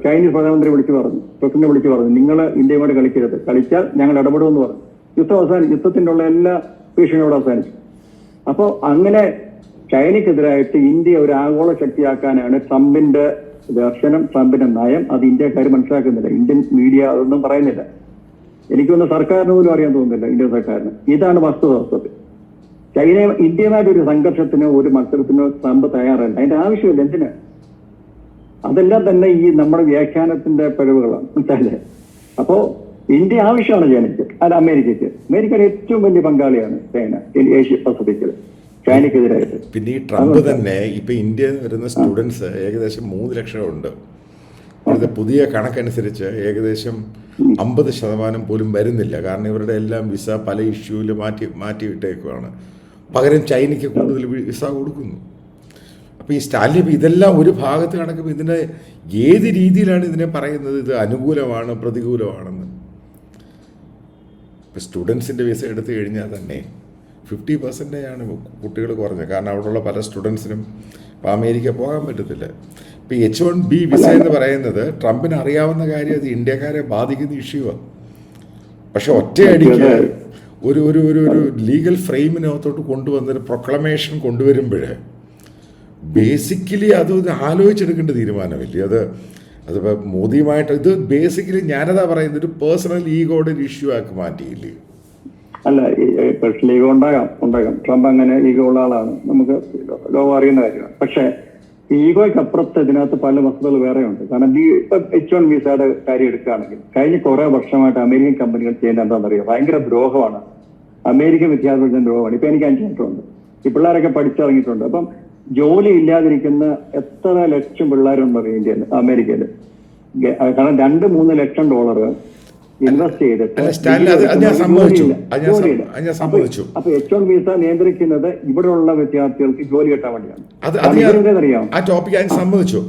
ചൈനീസ് പ്രധാനമന്ത്രി വിളിച്ചു പറഞ്ഞു പ്രസിഡന്റ് വിളിച്ചു പറഞ്ഞു നിങ്ങൾ ഇന്ത്യയുമായിട്ട് കളിക്കരുത്. കളിച്ചാൽ ഞങ്ങൾ ഇടപെടുമെന്ന് പറഞ്ഞു. യുദ്ധം അവസാനം യുദ്ധത്തിന്റെ ഉള്ള എല്ലാ ഭീഷണിയോടെ അവസാനിച്ചു. അപ്പോൾ അങ്ങനെ ചൈനയ്ക്കെതിരായിട്ട് ഇന്ത്യ ഒരു ആഗോള ശക്തിയാക്കാനാണ് ട്രംപിന്റെ ദർശനം ട്രംപിന്റെ നയം അത് ഇന്ത്യക്കാർ മനസ്സിലാക്കുന്നില്ല. ഇന്ത്യൻ മീഡിയ അതൊന്നും പറയുന്നില്ല. എനിക്കൊന്ന് സർക്കാരിന് പോലും അറിയാൻ തോന്നുന്നില്ല ഇന്ത്യൻ സർക്കാരിന്. ഇതാണ് വസ്തുത ചൈന ഇന്ത്യയുമായിട്ട് ഒരു സംഘർഷത്തിനോ ഒരു മത്സരത്തിനോ ട്രംപ് തയ്യാറല്ല. അതിന്റെ ആവശ്യമില്ല എന്തിനാ? അതെല്ലാം തന്നെ ഈ നമ്മുടെ വ്യാഖ്യാനത്തിന്റെ പിഴവുകളാണ്. മനസ്സിലായില്ലേ? അപ്പോ ഇന്ത്യ ആവശ്യമാണ് ചൈനയ്ക്ക് അല്ല അമേരിക്കയ്ക്ക്. അമേരിക്കയുടെ ഏറ്റവും വലിയ പങ്കാളിയാണ് ചൈന ഏഷ്യ പസഫിക്കിൽ ചൈനയ്ക്കെതിരായിട്ട് പിന്നെ ഈ ട്രംപ് തന്നെ ഇപ്പൊ ഇന്ത്യയിൽ നിന്ന് വരുന്ന സ്റ്റുഡൻസ് ഏകദേശം മൂന്ന് ലക്ഷം ഉണ്ട് ഇവിടുത്തെ പുതിയ കണക്കനുസരിച്ച് ഏകദേശം അമ്പത് ശതമാനം പോലും വരുന്നില്ല. കാരണം ഇവരുടെ എല്ലാം വിസ പല ഇഷ്യൂവിൽ മാറ്റി മാറ്റി വിട്ടേക്കുവാണ് പകരം ചൈനയ്ക്ക് കൂടുതൽ വിസ കൊടുക്കുന്നു. അപ്പോൾ ഈ സ്റ്റാലിൻ ഇതെല്ലാം ഒരു ഭാഗത്ത് കണക്കുമ്പോൾ ഇതിന്റെ ഏത് രീതിയിലാണ് ഇതിനെ പറയുന്നത്? ഇത് അനുകൂലമാണ് പ്രതികൂലമാണെന്ന്. ഇപ്പം സ്റ്റുഡൻസിന്റെ വിസ എടുത്തു കഴിഞ്ഞാൽ തന്നെ ഫിഫ്റ്റി പെർസെന്റേജാണ് ആണ് കുട്ടികൾ കുറഞ്ഞത്. കാരണം അവിടെയുള്ള പല സ്റ്റുഡൻസിനും ഇപ്പോൾ അമേരിക്ക പോകാൻ പറ്റത്തില്ല. ഇപ്പോൾ എച്ച് വൺ ബി വിസ എന്ന് പറയുന്നത് ട്രംപിന് അറിയാവുന്ന കാര്യം അത് ഇന്ത്യക്കാരെ ബാധിക്കുന്ന ഇഷ്യൂവാണ് പക്ഷെ ഒറ്റയടിക്ക് ഒരു ഒരു ഒരു ഒരു ലീഗൽ ഫ്രെയിമിനകത്തോട്ട് കൊണ്ടുവന്നൊരു പ്രൊക്ലമേഷൻ കൊണ്ടുവരുമ്പോൾ ബേസിക്കലി അത് ആലോചിച്ചെടുക്കേണ്ട തീരുമാനമില്ലേ. അത് അതിപ്പോൾ മോദിയുമായിട്ട് ഇത് ബേസിക്കലി ഞാനതാ പറയുന്നത് ഒരു പേഴ്സണൽ ഈഗോയുടെ ഒരു ഇഷ്യൂ ആക്കി മാറ്റിയില്ലേ? അല്ല പേഴ്സണൽ ഈഗോ ഉണ്ടാകാം ഉണ്ടാകാം. ട്രംപ് അങ്ങനെ ഈഗോ ഉള്ള ആളാണ്. നമുക്ക് ലോകം അറിയുന്ന കാര്യമാണ്. പക്ഷേ ഈഗോയ്ക്ക് അപ്പുറത്ത് ഇതിനകത്ത് പല വസ്തുതകൾ വേറെയുണ്ട് കാരണം ബി ഇപ്പൊ എച്ച് വൺ വിസയുടെ കാര്യം എടുക്കുകയാണെങ്കിൽ കഴിഞ്ഞ കുറെ വർഷമായിട്ട് അമേരിക്കൻ കമ്പനികൾ ചെയ്യുന്ന എന്താണെന്നറിയാം? ഭയങ്കര ദ്രോഹമാണ്. അമേരിക്കൻ വിദ്യാർത്ഥികളുടെ ദ്രോഹമാണ്. ഇപ്പൊ എനിക്ക് അഞ്ച് ഈ പിള്ളേരൊക്കെ പഠിച്ചിറങ്ങിയിട്ടുണ്ട്. അപ്പം ജോലി ഇല്ലാതിരിക്കുന്ന എത്ര ലക്ഷം പിള്ളേരുണ്ട് അറിയാം ഇന്ത്യയിൽ അമേരിക്കയിൽ? കാരണം രണ്ട് മൂന്ന് ലക്ഷം ഡോളർ ഇൻവെസ്റ്റ് ചെയ്തിട്ട്. അപ്പൊ എച്ച് വൺ വിസ നിയന്ത്രിക്കുന്നത് ഇവിടെയുള്ള വിദ്യാർത്ഥികൾക്ക് ജോലി കിട്ടാൻ വേണ്ടിയാണ്. ഇവരെന്തറിയാം ആ ടോപ്പിക് ഞാൻ സമ്മതിച്ചു.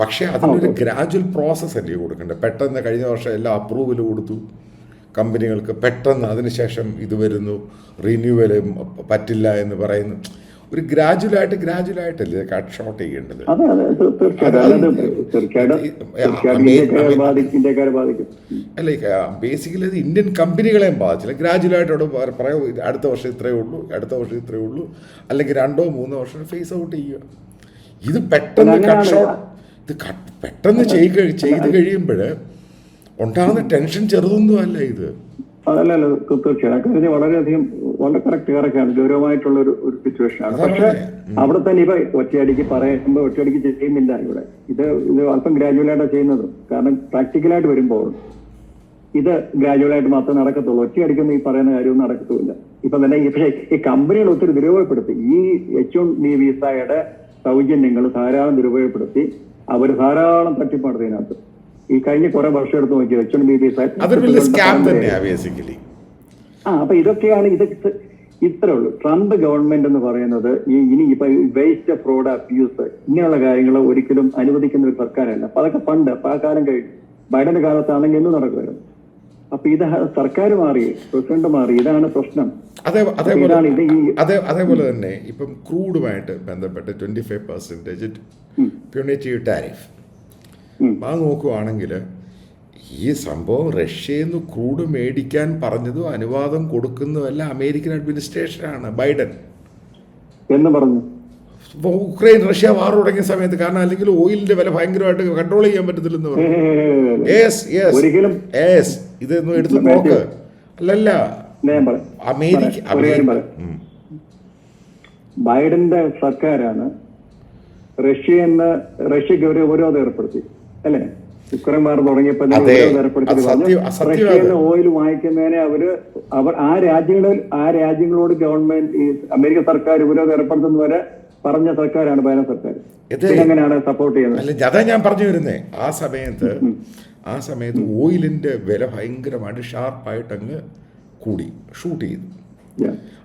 പക്ഷേ അതിനൊരു ഗ്രാജുവൽ പ്രോസസ് അല്ലേ കൊടുക്കേണ്ടത്? പെട്ടെന്ന് കഴിഞ്ഞ വർഷം എല്ലാ അപ്രൂവൽ കൊടുത്തു. കമ്പനികൾക്ക് പെട്ടെന്ന് അതിനുശേഷം ഇത് വരുന്നു. റിന്യൂവൽ പറ്റില്ല എന്ന് പറയുന്നു. ഒരു ഗ്രാജുവലായിട്ട് ഗ്രാജുവലായിട്ടല്ലേ കട്ട് ഷോട്ട് ചെയ്യേണ്ടത്? അല്ല ബേസിക്കലി അത് ഇന്ത്യൻ കമ്പനികളെയും ബാധിച്ചില്ല. ഗ്രാജുവലായിട്ട് അവിടെ പറയാം അടുത്ത വർഷം ഇത്രയേ ഉള്ളൂ അടുത്ത വർഷം ഇത്രയേ ഉള്ളൂ അല്ലെങ്കിൽ രണ്ടോ മൂന്നോ വർഷം ഫേസ് ഔട്ട് ചെയ്യുക. ഇത് പെട്ടെന്ന് കട്ട്. ഷോട്ട് ഇത് പെട്ടെന്ന് ചെയ്ത് കഴിയുമ്പോഴേ ചെയ്ത് കഴിയുമ്പോൾ ഉണ്ടാകുന്ന ടെൻഷൻ ചെറുതൊന്നും അല്ല ഇത്. അതല്ലല്ലോ തീ- തീർച്ചയായും. അക്കാര്യത്തിൽ വളരെയധികം വളരെ കറക്റ്റ് കറക്റ്റാണ് ഗൗരവമായിട്ടുള്ള ഒരു ഒരു സിറ്റുവേഷൻ ആണ്. പക്ഷെ. അവിടെ തന്നെ ഇപ്പൊ ഒറ്റയടിക്ക് പറയുമ്പോൾ ഒറ്റയടിക്ക് ചെയ്യുന്നില്ല ഇവിടെ. ഇത് ഇത് അല്പം ഗ്രാജുവലായിട്ടാണ് ചെയ്യുന്നത്. കാരണം പ്രാക്ടിക്കലായിട്ട് വരുമ്പോൾ ഇത് ഗ്രാജുവലായിട്ട് മാത്രമേ നടക്കത്തുള്ളൂ. ഒറ്റയടിക്കൊന്നും ഈ പറയുന്ന കാര്യമൊന്നും നടക്കത്തുമില്ല. ഇപ്പൊ തന്നെ ഈ- പക്ഷേ ഈ കമ്പനികൾ ഒത്തിരി ദുരുപയോഗപ്പെടുത്തി. ഈ എച്ച് വൺ ബി വിസയുടെ സൗജന്യങ്ങൾ ധാരാളം ദുരുപയോഗപ്പെടുത്തി. അവർ ധാരാളം തട്ടിപ്പാണ് നടത്തിയതിനകത്ത് ഈ കഴിഞ്ഞ കുറെ വർഷം എടുത്ത് നോക്കിയത് എച്ച് എൻ ബി തന്നെയാണ് ബേസിക്കലി ആ അപ്പൊ ഇതൊക്കെയാണ് ഇത് ഇത്രേ ഉള്ളൂ. ട്രംപ് ഗവൺമെന്റ് എന്ന് പറയുന്നത് ഈ ഇനി ഇപ്പൊ വേസ്റ്റ് ഫ്രോഡ് അബ്യൂസ് ഇങ്ങനെയുള്ള കാര്യങ്ങൾ ഒരിക്കലും അനുവദിക്കുന്ന ഒരു സർക്കാരല്ല. അപ്പൊ അതൊക്കെ പണ്ട് അപ്പൊ ആ കാലം കഴിഞ്ഞു. ബൈഡന്റെ കാലത്താണെങ്കിൽ എന്നും നടക്കുമായിരുന്നു. അപ്പൊ ഇത് സർക്കാർ മാറി പ്രസിഡന്റ് മാറി ഇതാണ് പ്രശ്നം. അതേ അതേപോലെ അതേ അതേപോലെ തന്നെ ഇപ്പം ക്രൂഡുമായിട്ട് ബന്ധപ്പെട്ട് twenty five percentage punitive tariff. അത് നോക്കുവാണെങ്കിൽ ഈ സംഭവം റഷ്യയിൽ നിന്ന് ക്രൂഡ് മേടിക്കാൻ പറഞ്ഞതും അനുവാദം കൊടുക്കുന്നതല്ല അമേരിക്കൻ അഡ്മിനിസ്ട്രേഷനാണ് ബൈഡൻ. എന്ന് പറഞ്ഞു. ഇപ്പോൾ ഉക്രൈൻ റഷ്യ വാർ തുടങ്ങിയ സമയത്ത് കാരണം അല്ലെങ്കിൽ ഓയിലിന്റെ വില ഭയങ്കരമായിട്ട് കൺട്രോൾ ചെയ്യാൻ പറ്റത്തില്ലെന്ന് പറഞ്ഞു. ഇതൊന്ന് എടുത്ത് നോക്ക്. അല്ലല്ല. അമേരിക്ക. ബൈഡന്റെ സർക്കാരാണ് റഷ്യ എന്ന് റഷ്യക്ക് ഒരു ഉപരോധം ഏർപ്പെടുത്തി. അല്ലേ? ഉക്രൈൻ വാർ തുടങ്ങിയപ്പോൾ. ഓയിൽ വാങ്ങിക്കുന്നതിനെ അവർ അവർ ആ രാജ്യങ്ങളിൽ ആ രാജ്യങ്ങളോട് ഗവൺമെന്റ് ഈ അമേരിക്ക സർക്കാർ ഉപരോധം ഏർപ്പെടുത്തുന്ന വരെ പറഞ്ഞ സർക്കാരാണ് ബൈഡൻ സർക്കാർ. എങ്ങനെയാണ് സപ്പോർട്ട് ചെയ്യുന്നത്? അതാ ഞാൻ പറഞ്ഞു വരുന്നേ. ആ സമയത്ത് ആ സമയത്ത് ഓയിലിന്റെ വില ഭയങ്കരമായിട്ട് ഷാർപ്പായിട്ട് അങ്ങ് കൂടി. ഷൂട്ട് ചെയ്തു.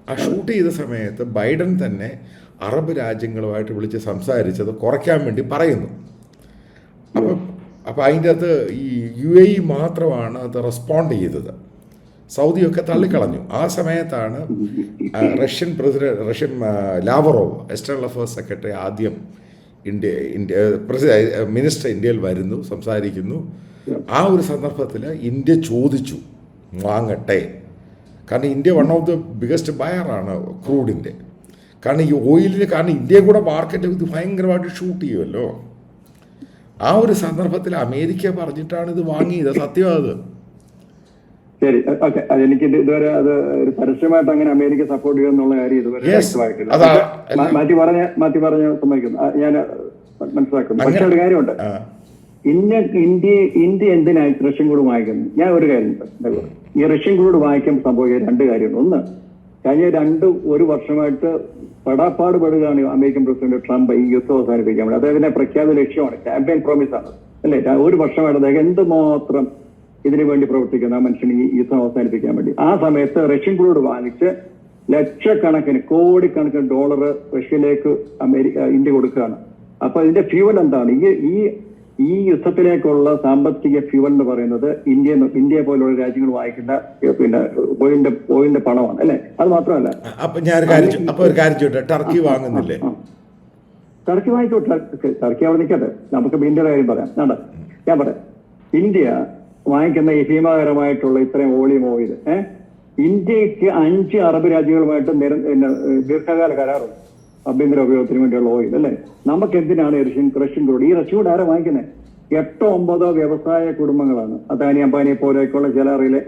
ആ ഷൂട്ട് ചെയ്ത സമയത്ത് ബൈഡൻ തന്നെ അറബ് രാജ്യങ്ങളുമായിട്ട് വിളിച്ച് സംസാരിച്ചത് കുറയ്ക്കാൻ വേണ്ടി പറയുന്നു. അപ്പം അപ്പം അതിന്റെ അകത്ത് ഈ യു എ ഇ മാത്രമാണ് അത് റെസ്പോണ്ട് ചെയ്തത്. സൗദിയൊക്കെ തള്ളിക്കളഞ്ഞു. ആ സമയത്താണ് Russian president Russian Lavro Lavrov external affairs secretary ആദ്യം ഇന്ത്യ ഇന്ത്യ പ്രസിഡന്റ് മിനിസ്റ്റർ ഇന്ത്യയിൽ വരുന്നു സംസാരിക്കുന്നു. ആ ഒരു സന്ദർഭത്തിൽ ഇന്ത്യ ചോദിച്ചു വാങ്ങട്ടെ. കാരണം India one of the biggest ബയറാണ് ക്രൂഡിന്റെ കാരണം ഈ ഓയിലിന് കാരണം ഇന്ത്യയും കൂടെ മാർക്കറ്റ് ഇത് ഭയങ്കരമായിട്ട് ഷൂട്ട് ചെയ്യുമല്ലോ ആ ഒരു സന്ദർഭത്തിൽ അമേരിക്ക പറഞ്ഞിട്ടാണ് ഇത് വാങ്ങിയത്. സത്യമാത് ശരി. ഓക്കെ. എനിക്ക് ഇതുവരെ അത് ഒരു പരസ്യമായിട്ട് അങ്ങനെ അമേരിക്ക സപ്പോർട്ട് ചെയ്യുന്നുള്ള കാര്യം ഇതുവരെ. വ്യക്തമായിട്ടില്ല. മാറ്റി പറഞ്ഞ മാറ്റി പറഞ്ഞ സമ്മതിക്കുന്നു ഞാൻ മനസ്സിലാക്കുന്നു. പക്ഷെ ഒരു കാര്യമുണ്ട്. ഇന്ന ഇന്ത്യ ഇന്ത്യ എന്തിനായി റഷ്യൻ കൂടെ വാങ്ങിക്കുന്നു? ഞാൻ ഒരു കാര്യം. ഈ റഷ്യൻ കൂടെ വാങ്ങിക്കുമ്പോൾ സംഭവിക്കുന്ന രണ്ട് കാര്യമുണ്ട്. ഒന്ന് കഴിഞ്ഞ രണ്ട് ഒരു വർഷമായിട്ട് പെടാപ്പാട് പെടുകയാണ് അമേരിക്കൻ പ്രസിഡന്റ് ട്രംപ് ഈ യുദ്ധം അവസാനിപ്പിക്കാൻ വേണ്ടി. അദ്ദേഹത്തിന്റെ പ്രഖ്യാപിത ലക്ഷ്യമാണ്. ക്യാമ്പയിൻ പ്രോമിസ് ആണ്. അല്ലേ? ഒരു വർഷമായിട്ട് അദ്ദേഹം എന്തുമാത്രം ഇതിനു വേണ്ടി പ്രവർത്തിക്കുന്ന ആ മനുഷ്യന് ഈ യുദ്ധം അവസാനിപ്പിക്കാൻ വേണ്ടി. ആ സമയത്ത് റഷ്യൻ ക്രൂഡ് വാങ്ങിച്ച് ലക്ഷക്കണക്കിന് കോടിക്കണക്കിന് ഡോളർ റഷ്യയിലേക്ക് അമേരിക്ക ഇന്ത്യ കൊടുക്കുകയാണ്. അപ്പൊ ഇതിന്റെ ഫ്യൂവൽ എന്താണ്? ഈ ഈ ഈ യുദ്ധത്തിലേക്കുള്ള സാമ്പത്തിക ഫ്യൂവൽ എന്ന് പറയുന്നത് ഇന്ത്യ ഇന്ത്യ പോലുള്ള രാജ്യങ്ങൾ വായിക്കേണ്ട പിന്നെ ഓയിലിന്റെ ഓയിലിന്റെ പണമാണ് അല്ലെ? അത് മാത്രമല്ല. അപ്പൊ ഞാൻ അപ്പൊ ഒരു കാര്യം ചോട്ടെ ടർക്കി വാങ്ങുന്നില്ലേ? ടർക്കി വാങ്ങിക്കോട്ടെ ടർക്കി- അവിടെ നിൽക്കട്ടെ. നമുക്ക് ഇന്ത്യയുടെ കാര്യം പറയാം. വേണ്ട ഞാൻ പറയാം. ഇന്ത്യ വാങ്ങിക്കുന്ന ഈ ഭീമാകരമായിട്ടുള്ള ഇത്രയും വോളിയം ഓയിൽ ഏഹ് ഇന്ത്യയ്ക്ക് അഞ്ച് അറബ് രാജ്യങ്ങളുമായിട്ട് ദീർഘകാല കരാറുണ്ട്. ആഭ്യന്തര ഉപയോഗത്തിന് വേണ്ടിയുള്ള ഓയിൽ അല്ലേ? നമുക്ക് എന്തിനാണ് റഷ്യൻ റഷ്യൻ ക്രൂഡ് ഈ റഷ്യ കൂടെ ആരാ വാങ്ങിക്കുന്നത് എട്ടോ ഒമ്പതോ വ്യവസായ കുടുംബങ്ങളാണ്. അദാനി അംബാനി പോലെയൊക്കെയുള്ള ചില അറിയിലെ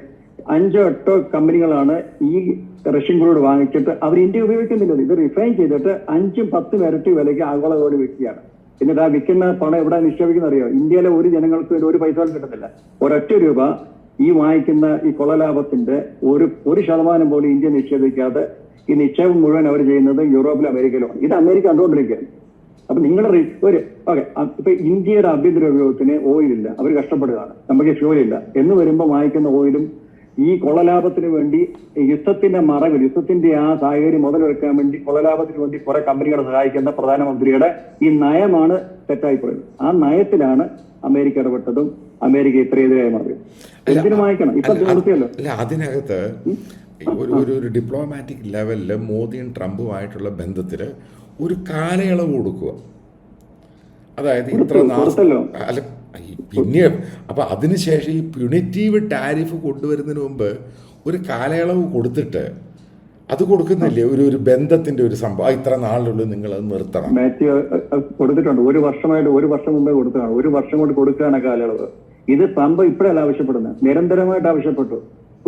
അഞ്ചോ എട്ടോ കമ്പനികളാണ് ഈ റഷ്യൻ ക്രൂഡ് വാങ്ങിച്ചിട്ട് അവർ ഇന്ത്യ ഉപയോഗിക്കുന്നില്ല. ഇത് റിഫൈൻ ചെയ്തിട്ട് അഞ്ചും പത്തും ഇരട്ടി വിലയ്ക്ക് ആഗോള കോടി വിൽക്കുകയാണ്. എന്നിട്ട് ആ വിൽക്കുന്ന പണം എവിടെ നിക്ഷേപിക്കുന്ന അറിയോ ഇന്ത്യയിലെ ഒരു ജനങ്ങൾക്ക് ഒരു പൈസ കിട്ടത്തില്ല. ഒരൊറ്റ രൂപ ഈ വാങ്ങിക്കുന്ന ഈ കൊളലാഭത്തിന്റെ ഒരു ഒരു ശതമാനം പോലും ഇന്ത്യ നിക്ഷേപിക്കാതെ ഈ നിക്ഷേപം മുഴുവൻ അവർ ചെയ്യുന്നത് യൂറോപ്പിലും അമേരിക്കയിലുമാണ് ഇത് അമേരിക്ക കണ്ടുകൊണ്ടിരിക്കുകയാണ്. അപ്പൊ നിങ്ങളുടെ ഒരു ഓക്കെ ഇപ്പൊ ഇന്ത്യയുടെ ആഭ്യന്തര ഉപയോഗത്തിന് ഓയിൽ ഇല്ല. അവർ കഷ്ടപ്പെടുകയാണ്. നമുക്ക് ഫ്യൂൽ ഇല്ല. എന്ന് വരുമ്പോൾ വാങ്ങിക്കുന്ന ഓയിലും ഈ കൊള്ളലാഭത്തിന് വേണ്ടി യുദ്ധത്തിന്റെ മറവിൽ യുദ്ധത്തിന്റെ ആ സാഹചര്യം മുതലെടുക്കാൻ വേണ്ടി കൊള്ളലാഭത്തിന് വേണ്ടി കുറെ കമ്പനികളെ സഹായിക്കുന്ന പ്രധാനമന്ത്രിയുടെ ഈ നയമാണ് തെറ്റായി തെറ്റായിപ്പോയത് ആ നയത്തിലാണ് അമേരിക്ക ഇടപെട്ടതും അമേരിക്ക ഇത്രയെതിരായി മാറി. എന്തിനു വായിക്കണം ഇപ്പൊ അത് അല്ല? അതിനകത്ത് ഒരു ഒരു ഒരു ഡിപ്ലോമാറ്റിക് ലെവലിൽ മോദിയും ട്രംപുമായിട്ടുള്ള ബന്ധത്തിൽ ഒരു കാലയളവ് കൊടുക്കുക. അതായത് ഇത്ര അല്ല പിന്നെ അപ്പൊ അതിനുശേഷം ഈ പ്യുണിറ്റീവ് ടാരിഫ് കൊണ്ടുവരുന്നതിന് മുമ്പ് ഒരു കാലയളവ് കൊടുത്തിട്ട് അത് കൊടുക്കുന്നില്ലേ? ഒരു ഒരു ബന്ധത്തിന്റെ ഒരു സംഭവം. ഇത്ര നാളിനുള്ളിൽ നിങ്ങൾ അത് നിർത്തണം. മാത്യു കൊടുത്തിട്ടുണ്ട്. ഒരു വർഷമായിട്ട് ഒരു വർഷം മുമ്പേ കൊടുത്തതാണ്. ഒരു വർഷം കൊണ്ട് കൊടുക്കുകയാണ് കാലയളവ്. ഇത് പമ്പ ഇപ്പോഴല്ല ആവശ്യപ്പെടുന്നത്. നിരന്തരമായിട്ട് ആവശ്യപ്പെട്ടു.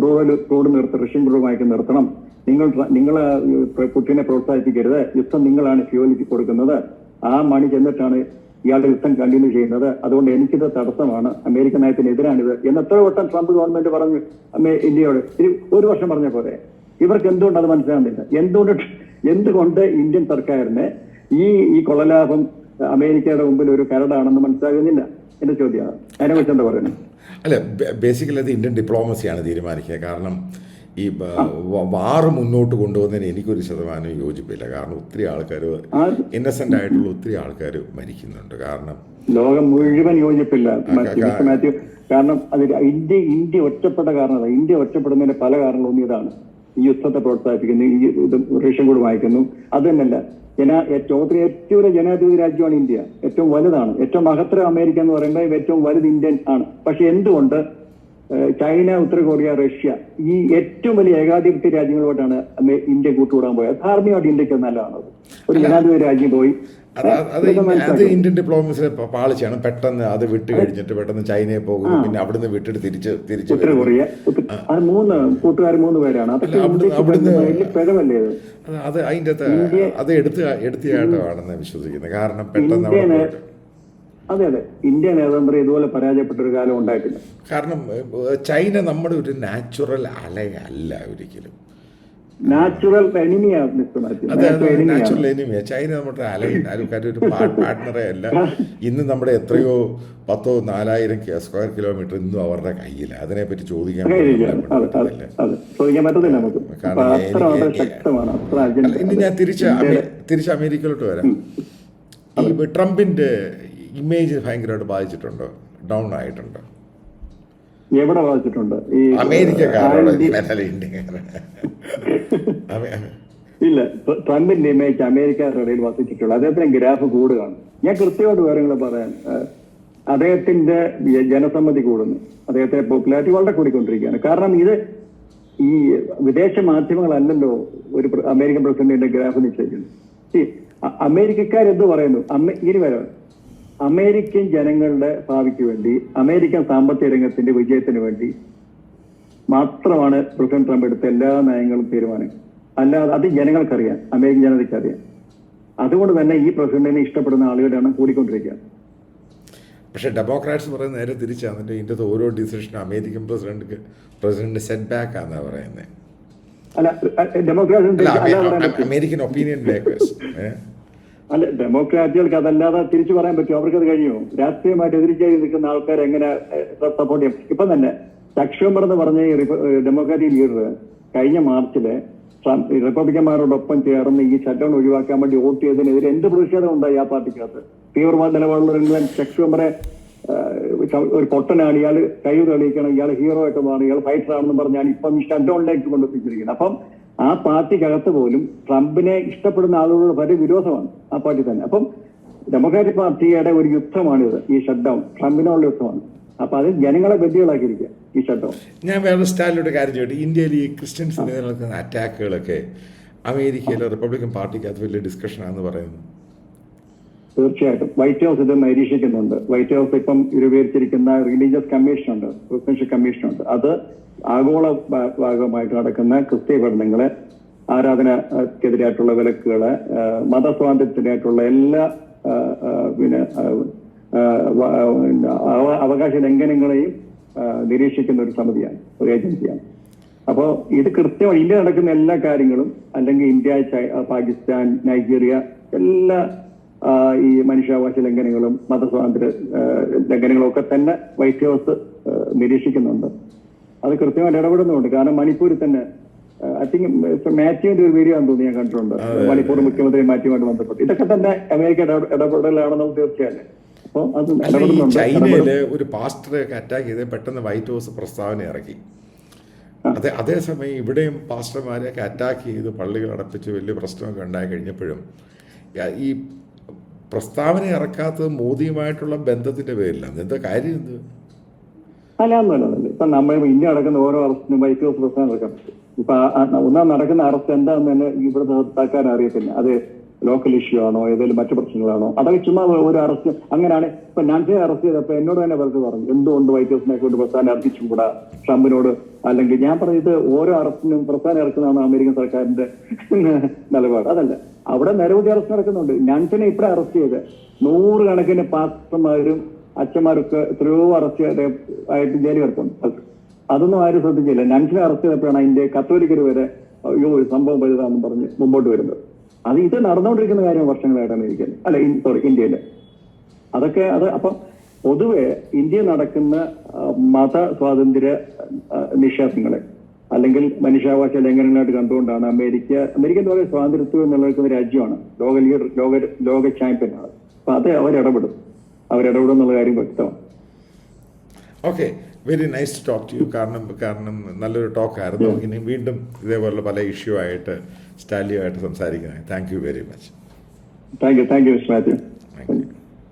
റൂറൽ റോഡ് നിർത്തി റഷ്യൻ റോഡുമായിട്ട് നിർത്തണം. നിങ്ങൾ നിങ്ങൾ പുട്ടിനെ പ്രോത്സാഹിപ്പിക്കരുത്. യുദ്ധം നിങ്ങളാണ് ഫ്യൂലിക്ക് കൊടുക്കുന്നത്. ആ മണി ചെന്നിട്ടാണ് ഇയാളുടെ യുദ്ധം കണ്ടിന്യൂ ചെയ്യുന്നത്. അതുകൊണ്ട് എനിക്കിത് തടസ്സമാണ്. അമേരിക്കൻ നയത്തിനെതിരാണിത് എന്ന് എത്ര വട്ടം ട്രംപ് ഗവൺമെന്റ് പറഞ്ഞു ഇന്ത്യയോട് ഒരു വർഷം പറഞ്ഞ പോലെ ഇവർക്ക് എന്തുകൊണ്ട് അത് മനസ്സിലാകുന്നില്ല? എന്തുകൊണ്ട് എന്തുകൊണ്ട് ഇന്ത്യൻ സർക്കാരിന് ഈ ഈ കൊള്ളലാഭം അമേരിക്കയുടെ മുമ്പിൽ ഒരു കരടാണെന്ന് മനസ്സിലാകുന്നില്ല? എന്റെ ചോദ്യമാണ്. അതിനെ കുറിച്ച് എന്താ പറയുന്നത്? അല്ല ബേസിക്കലി അത് ഇന്ത്യൻ ഡിപ്ലോമസിയാണ് തീരുമാനിക്കുക. കാരണം ഈ വാർ വാറ് മുന്നോട്ട് കൊണ്ടുപോകുന്നതിന് എനിക്കൊരു ശതമാനം യോജിപ്പില്ല. കാരണം ഒത്തിരി ആൾക്കാർ ഇന്നസെന്റ് ആയിട്ടുള്ള ഒത്തിരി ആൾക്കാർ മരിക്കുന്നുണ്ട്. കാരണം ലോകം മുഴുവൻ യോജിപ്പില്ല. കാരണം അത് ഇന്ത്യ ഇന്ത്യ ഒറ്റപ്പെട്ട കാരണം ഇന്ത്യ ഒറ്റപ്പെടുന്നതിന്റെ പല കാരണങ്ങളും ഇതാണ്. ഈ യുദ്ധത്തെ പ്രോത്സാഹിപ്പിക്കുന്നു. ഈ ഇത് റഷ്യൻ കൂടി വായിക്കുന്നു. അത് തന്നെയല്ല. ജനാ ലോകത്തിലെ ഏറ്റവും വലിയ ജനാധിപത്യ രാജ്യമാണ് ഇന്ത്യ. ഏറ്റവും വലുതാണ്. ഏറ്റവും മഹത്തര അമേരിക്ക എന്ന് പറയുമ്പോൾ ഏറ്റവും വലുത് ഇന്ത്യൻ ആണ്. പക്ഷെ എന്തുകൊണ്ട് ചൈന ഉത്തര കൊറിയ റഷ്യ ഈ ഏറ്റവും വലിയ ഏകാധിപത്യ രാജ്യങ്ങളുമായിട്ടാണ് ഇന്ത്യ കൂട്ടുകൂടാൻ പോയത്. ധാർമ്മികമായിട്ട് ഇന്ത്യയ്ക്ക് നല്ലതാണത് ഒരു ജനാധിപത്യ രാജ്യം പോയി. അത്. ഇന്ത്യൻ ഡിപ്ലോമസിലെ പാളിച്ചാണ് പെട്ടെന്ന് അത് വിട്ട് കഴിഞ്ഞിട്ട് പെട്ടെന്ന് ചൈനയെ പോകുന്നു. പിന്നെ അവിടുന്ന് വിട്ടിട്ട് തിരിച്ച് തിരിച്ചു ഉത്തര കൊറിയ അത് മൂന്ന് കൂട്ടുകാർ മൂന്ന് പേരാണ്. പിഴവല്ലേ അത് അത് അതിന്റെ അകത്ത് അത് എടുത്ത് എടുത്തിയാട്ടമാണെന്ന് വിശ്വസിക്കുന്നത്. കാരണം പെട്ടെന്ന് അതെ അതെ. ഇന്ത്യ നവംബർ ഇതുപോലെ പരാജയപ്പെട്ട ഒരു കാലം ഉണ്ടായിട്ടില്ല. കാരണം ചൈന നമ്മുടെ ഒരു നാച്ചുറൽ അലയല്ല ഒരിക്കലും. Natural natural എനിമിയാ. ചൈന നമ്മുടെ അലയില്ല ആൾക്കാർ ഒരു പാർട്ട്ണറെ അല്ല. ഇന്ന് നമ്മുടെ എത്രയോ പത്തോ നാലായിരം സ്ക്വയർ കിലോമീറ്റർ ഇന്നും അവരുടെ കയ്യില്ല അതിനെപ്പറ്റി ചോദിക്കാൻ കാരണം ഇനി ഞാൻ തിരിച്ച് തിരിച്ച് അമേരിക്കയിലോട്ട് വരാം. ഈ ട്രംപിന്റെ ഇമേജ് ഭയങ്കരമായിട്ട് ബാധിച്ചിട്ടുണ്ട് ഡൗൺ ആയിട്ടുണ്ട്. എവിടെ ബാധിച്ചിട്ടുണ്ട്? ഈ അമേരിക്കക്കാരോട് ഇല്ല? ട്ര- ട്രംപിന്റെ ഇമേജ് അമേരിക്കയുടെ ഇടയിൽ വസിച്ചിട്ടുള്ളൂ. അദ്ദേഹത്തിന് ഗ്രാഫ് കൂടുകയാണ്. ഞാൻ കൃത്യമായിട്ട് വിവരങ്ങൾ പറയാൻ അദ്ദേഹത്തിന്റെ ജനസമ്മതി കൂടുന്നു. അദ്ദേഹത്തിന്റെ പോപ്പുലാരിറ്റി വളരെ കൂടിക്കൊണ്ടിരിക്കുകയാണ്. കാരണം ഇത് ഈ വിദേശ മാധ്യമങ്ങളല്ലല്ലോ ഒരു അമേരിക്കൻ പ്രസിഡന്റിന്റെ ഗ്രാഫ് നിശ്ചയിക്കുന്നത്. അമേരിക്കക്കാർ എന്ത് അമേരിക്കക്കാരെന്ത് പറയുന്നു? അമ്മ ഇനി വരാം. അമേരിക്കൻ ജനങ്ങളുടെ ഭാവിക്ക് വേണ്ടി അമേരിക്കൻ സാമ്പത്തിക രംഗത്തിന്റെ വിജയത്തിന് വേണ്ടി മാത്രമാണ് പ്രസിഡന്റ് ട്രംപ് എടുത്ത എല്ലാ നയങ്ങളും തീരുമാനം അല്ലാതെ അത് ജനങ്ങൾക്കറിയാം അമേരിക്കൻ ജനതയ്ക്ക് അറിയാം അതുകൊണ്ട് തന്നെ ഈ പ്രസിഡന്റിനെ ഇഷ്ടപ്പെടുന്ന ആളുകളുടെ എണ്ണം കൂടിക്കൊണ്ടിരിക്കുക പക്ഷെ ഡെമോക്രാറ്റ്സ് പറയുന്നത് നേരെ തിരിച്ചാണ്. അതിന്റെ ഇതിന്റെ ഓരോ ഡിസിഷനും American president president set back ആണെന്നാണ് പറയുന്നത്. അമേരിക്കൻ ഒപ്പീനിയൻ മേക്കേഴ്സ് അല്ല ഡെമോക്രാറ്റുകൾക്ക് അതല്ലാതെ തിരിച്ചു പറയാൻ പറ്റും അവർക്ക് അത് കഴിയുമോ രാഷ്ട്രീയമായിട്ട് എതിരിച്ച് നിൽക്കുന്ന ആൾക്കാർ എങ്ങനെ സപ്പോർട്ട് ചെയ്യും? ഇപ്പം തന്നെ സക്ഷോമർ എന്ന് പറഞ്ഞ ഈ ഡെമോക്രാറ്റിക് ലീഡർ കഴിഞ്ഞ മാർച്ചിൽ റിപ്പബ്ലിക്കന്മാരോടൊപ്പം ചേർന്ന് ഈ ഷട്ട്ഡൗൺ ഒഴിവാക്കാൻ വേണ്ടി വോട്ട് ചെയ്തതിനെതിരെ എന്ത് പ്രതിഷേധം ഉണ്ടായി ആ പാർട്ടിക്കകത്ത്? തീവ്രവാദ നിലപാടുള്ള മുഴുവൻ ചക്ഷുമറെ ഒരു പൊട്ടനാണ്. ഇയാൾ കഴിവ് തെളിയിക്കണം. ഇയാൾ ഹീറോ ആയിട്ട് ആയിട്ടാണ് ഇയാൾ ഫൈറ്റർ ആണെന്ന് പറഞ്ഞാൽ ഇപ്പം ഷട്ട്ഡൗണിലേക്ക് കൊണ്ടെത്തിച്ചിരിക്കുന്നത് അപ്പം ആ പാർട്ടിക്കകത്ത് പോലും ട്രംപിനെ ഇഷ്ടപ്പെടുന്ന ആളുകളോട് വലിയ വിരോധമാണ് ആ പാർട്ടി തന്നെ. അപ്പം ഡെമോക്രാറ്റിക് പാർട്ടിയുടെ ഒരു യുദ്ധമാണിത് ഈ ഷട്ട് ഡൗൺ ട്രംപിനോടുള്ള യുദ്ധമാണ്. അപ്പൊ അത് ജനങ്ങളെ ബന്ധികളാക്കിയിരിക്കുക ഈ ഷട്ട് ഡൗൺ ഞാൻ വേറെ സ്റ്റാലിനോട് കാര്യം ചോദിച്ചു ഇന്ത്യയിൽ ഈ ക്രിസ്ത്യൻസ് നിലനിൽക്കുന്ന അറ്റാക്കുകളൊക്കെ അമേരിക്കയിലെ റിപ്പബ്ലിക്കൻ പാർട്ടിക്കകത്ത് വലിയ ഡിസ്കഷനാണെന്ന് പറയുന്നു. തീർച്ചയായിട്ടും. വൈറ്റ് ഹൗസ് ഇത് നിരീക്ഷിക്കുന്നുണ്ട്. വൈറ്റ് ഹൗസ് ഇപ്പം രൂപീകരിച്ചിരിക്കുന്ന റിലീജിയസ് കമ്മീഷൻ ഉണ്ട് ക്രിസ്ത്യൻഷിപ്പ് കമ്മീഷൻ ഉണ്ട്. അത് ആഗോള ഭാഗമായിട്ട് നടക്കുന്ന ക്രിസ്ത്യ പഠനങ്ങൾ ആരാധനക്കെതിരായിട്ടുള്ള വിലക്കുകൾ മതസ്വാതന്ത്ര്യത്തിനായിട്ടുള്ള എല്ലാ പിന്നെ അവകാശ ലംഘനങ്ങളെയും നിരീക്ഷിക്കുന്ന ഒരു സമിതിയാണ് ഒരു ഏജൻസിയാണ്. അപ്പോൾ ഇത് കൃത്യമായി ഇന്ത്യ നടക്കുന്ന എല്ലാ കാര്യങ്ങളും അല്ലെങ്കിൽ ഇന്ത്യ പാകിസ്ഥാൻ നൈജീരിയ എല്ലാ ഈ മനുഷ്യാവകാശ ലംഘനങ്ങളും മതസ്വാതന്ത്ര്യ ലംഘനങ്ങളും ഒക്കെ തന്നെ വൈറ്റ് ഹൗസ് നിരീക്ഷിക്കുന്നുണ്ട്. അത് കൃത്യമായിട്ട് ഇടപെടുന്നുണ്ട് കാരണം മണിപ്പൂരിൽ തന്നെ ഐ തിങ്ക് മാത്യുവിന്റെ ഒരു വീഡിയോ ആണെന്ന് തോന്നി ഞാൻ കണ്ടിട്ടുണ്ട്. മണിപ്പൂർ മുഖ്യമന്ത്രി മാത്യുമായിട്ട് ബന്ധപ്പെട്ട്. ഇതൊക്കെ തന്നെ അമേരിക്ക ഇടപെ- ഇടപെടലാണെന്ന് തീർച്ചയല്ലേ ചൈനയിൽ ഒരു പാസ്റ്ററെ അറ്റാക്ക് ചെയ്ത് പെട്ടെന്ന് വൈറ്റ് ഹൗസ് പ്രസ്താവന ഇറക്കി. അതെ അതേസമയം ഇവിടെയും പാസ്റ്റർമാരെയൊക്കെ അറ്റാക്ക് ചെയ്ത് പള്ളികൾ അടപ്പിച്ച് വലിയ പ്രശ്നമൊക്കെ ഉണ്ടായി കഴിഞ്ഞപ്പോഴും ഈ പ്രസ്താവന ഇറക്കാത്തത് മോദിയുമായിട്ടുള്ള ബന്ധത്തിന്റെ പേരിലാണ് എന്താ കാര്യം എന്ത് അല്ല. ഇപ്പൊ നമ്മൾ ഇന്ത്യ നടക്കുന്ന ഓരോ അറസ്റ്റിനും വൈറ്റ് ഹൗസ് പ്രശ്നം നടക്കാം. ഇപ്പൊ ഒന്നാം നടക്കുന്ന അറസ്റ്റ് എന്താന്ന് തന്നെ ഇവിടെ സർക്കാർ അറിയത്തില്ല. അത് ലോക്കൽ ഇഷ്യൂ ആണോ ഏതെങ്കിലും മറ്റു പ്രശ്നങ്ങളാണോ? അതൊക്കെ ചുമ്മാ ഒരു അറസ്റ്റ്. അങ്ങനെയാണ് ഇപ്പൊ നാൻസിയെ അറസ്റ്റ് ചെയ്തപ്പോ എന്നോട് തന്നെ വെറുതെ പറഞ്ഞു എന്തുകൊണ്ട് വൈറ്റ് ഹൗസിനെ കൊണ്ട് പ്രസ്ഥാനം അർപ്പിച്ചും കൂടാ? ട്രംപിനോട്. അല്ലെങ്കിൽ ഞാൻ പറഞ്ഞത് ഓരോ അറസ്റ്റിനും പ്രസ്ഥാനം ഇറക്കുന്നതാണ് അമേരിക്കൻ സർക്കാരിന്റെ നിലപാട്. അതല്ല അവിടെ നിരവധി അറസ്റ്റ് നടക്കുന്നുണ്ട്. നാൻസിനെ ഇപ്പഴേ അറസ്റ്റ് ചെയ്ത് നൂറുകണക്കിന് പാസ്റ്റർമാരും അച്ഛന്മാരൊക്കെ എത്രയോ അറസ്റ്റ് ആയിട്ട് ജയിലിൽ കിടപ്പുണ്ട് അതൊന്നും ആരും ശ്രദ്ധിച്ചില്ല. നൻസിനെ അറസ്റ്റ് ചെയ്തപ്പോഴാണ് അതിന്റെ കത്തോലിക്കർ വരെ അയ്യോ ഒരു സംഭവം വലുതാണെന്ന് പറഞ്ഞ് മുമ്പോട്ട് വരുന്നത്. അത് ഇത് നടന്നുകൊണ്ടിരിക്കുന്ന കാര്യം വർഷങ്ങളായിട്ട് അമേരിക്കയിൽ. അല്ല സോറി ഇന്ത്യയിൽ. അതൊക്കെ അത് അപ്പം പൊതുവെ ഇന്ത്യ നടക്കുന്ന മത സ്വാതന്ത്ര്യ നിഷേധങ്ങളെ അല്ലെങ്കിൽ മനുഷ്യാവകാശ ലംഘനങ്ങളായിട്ട് കണ്ടുകൊണ്ടാണ് അമേരിക്ക അമേരിക്ക പറയുന്നത് സ്വാതന്ത്ര്യത്വം നിലനിൽക്കുന്ന രാജ്യമാണ്. ലോക ലീഡർ ലോക ലോക ചാമ്പ്യനാണ്. അപ്പൊ അത് അവരിടപെടും. അവരിടപെടും എന്നുള്ള കാര്യം വ്യക്തമാണ്. Okay very nice to talk to you കാരണം കാരണം നല്ലൊരു ടോക്ക് ആയിരുന്നു. ഇനി വീണ്ടും ഇതേപോലുള്ള പല ഇഷ്യൂ ആയിട്ട് സ്റ്റാലിയോ ആയിട്ട് സംസാരിക്കുന്നത് thank you very much thank you thank you thank you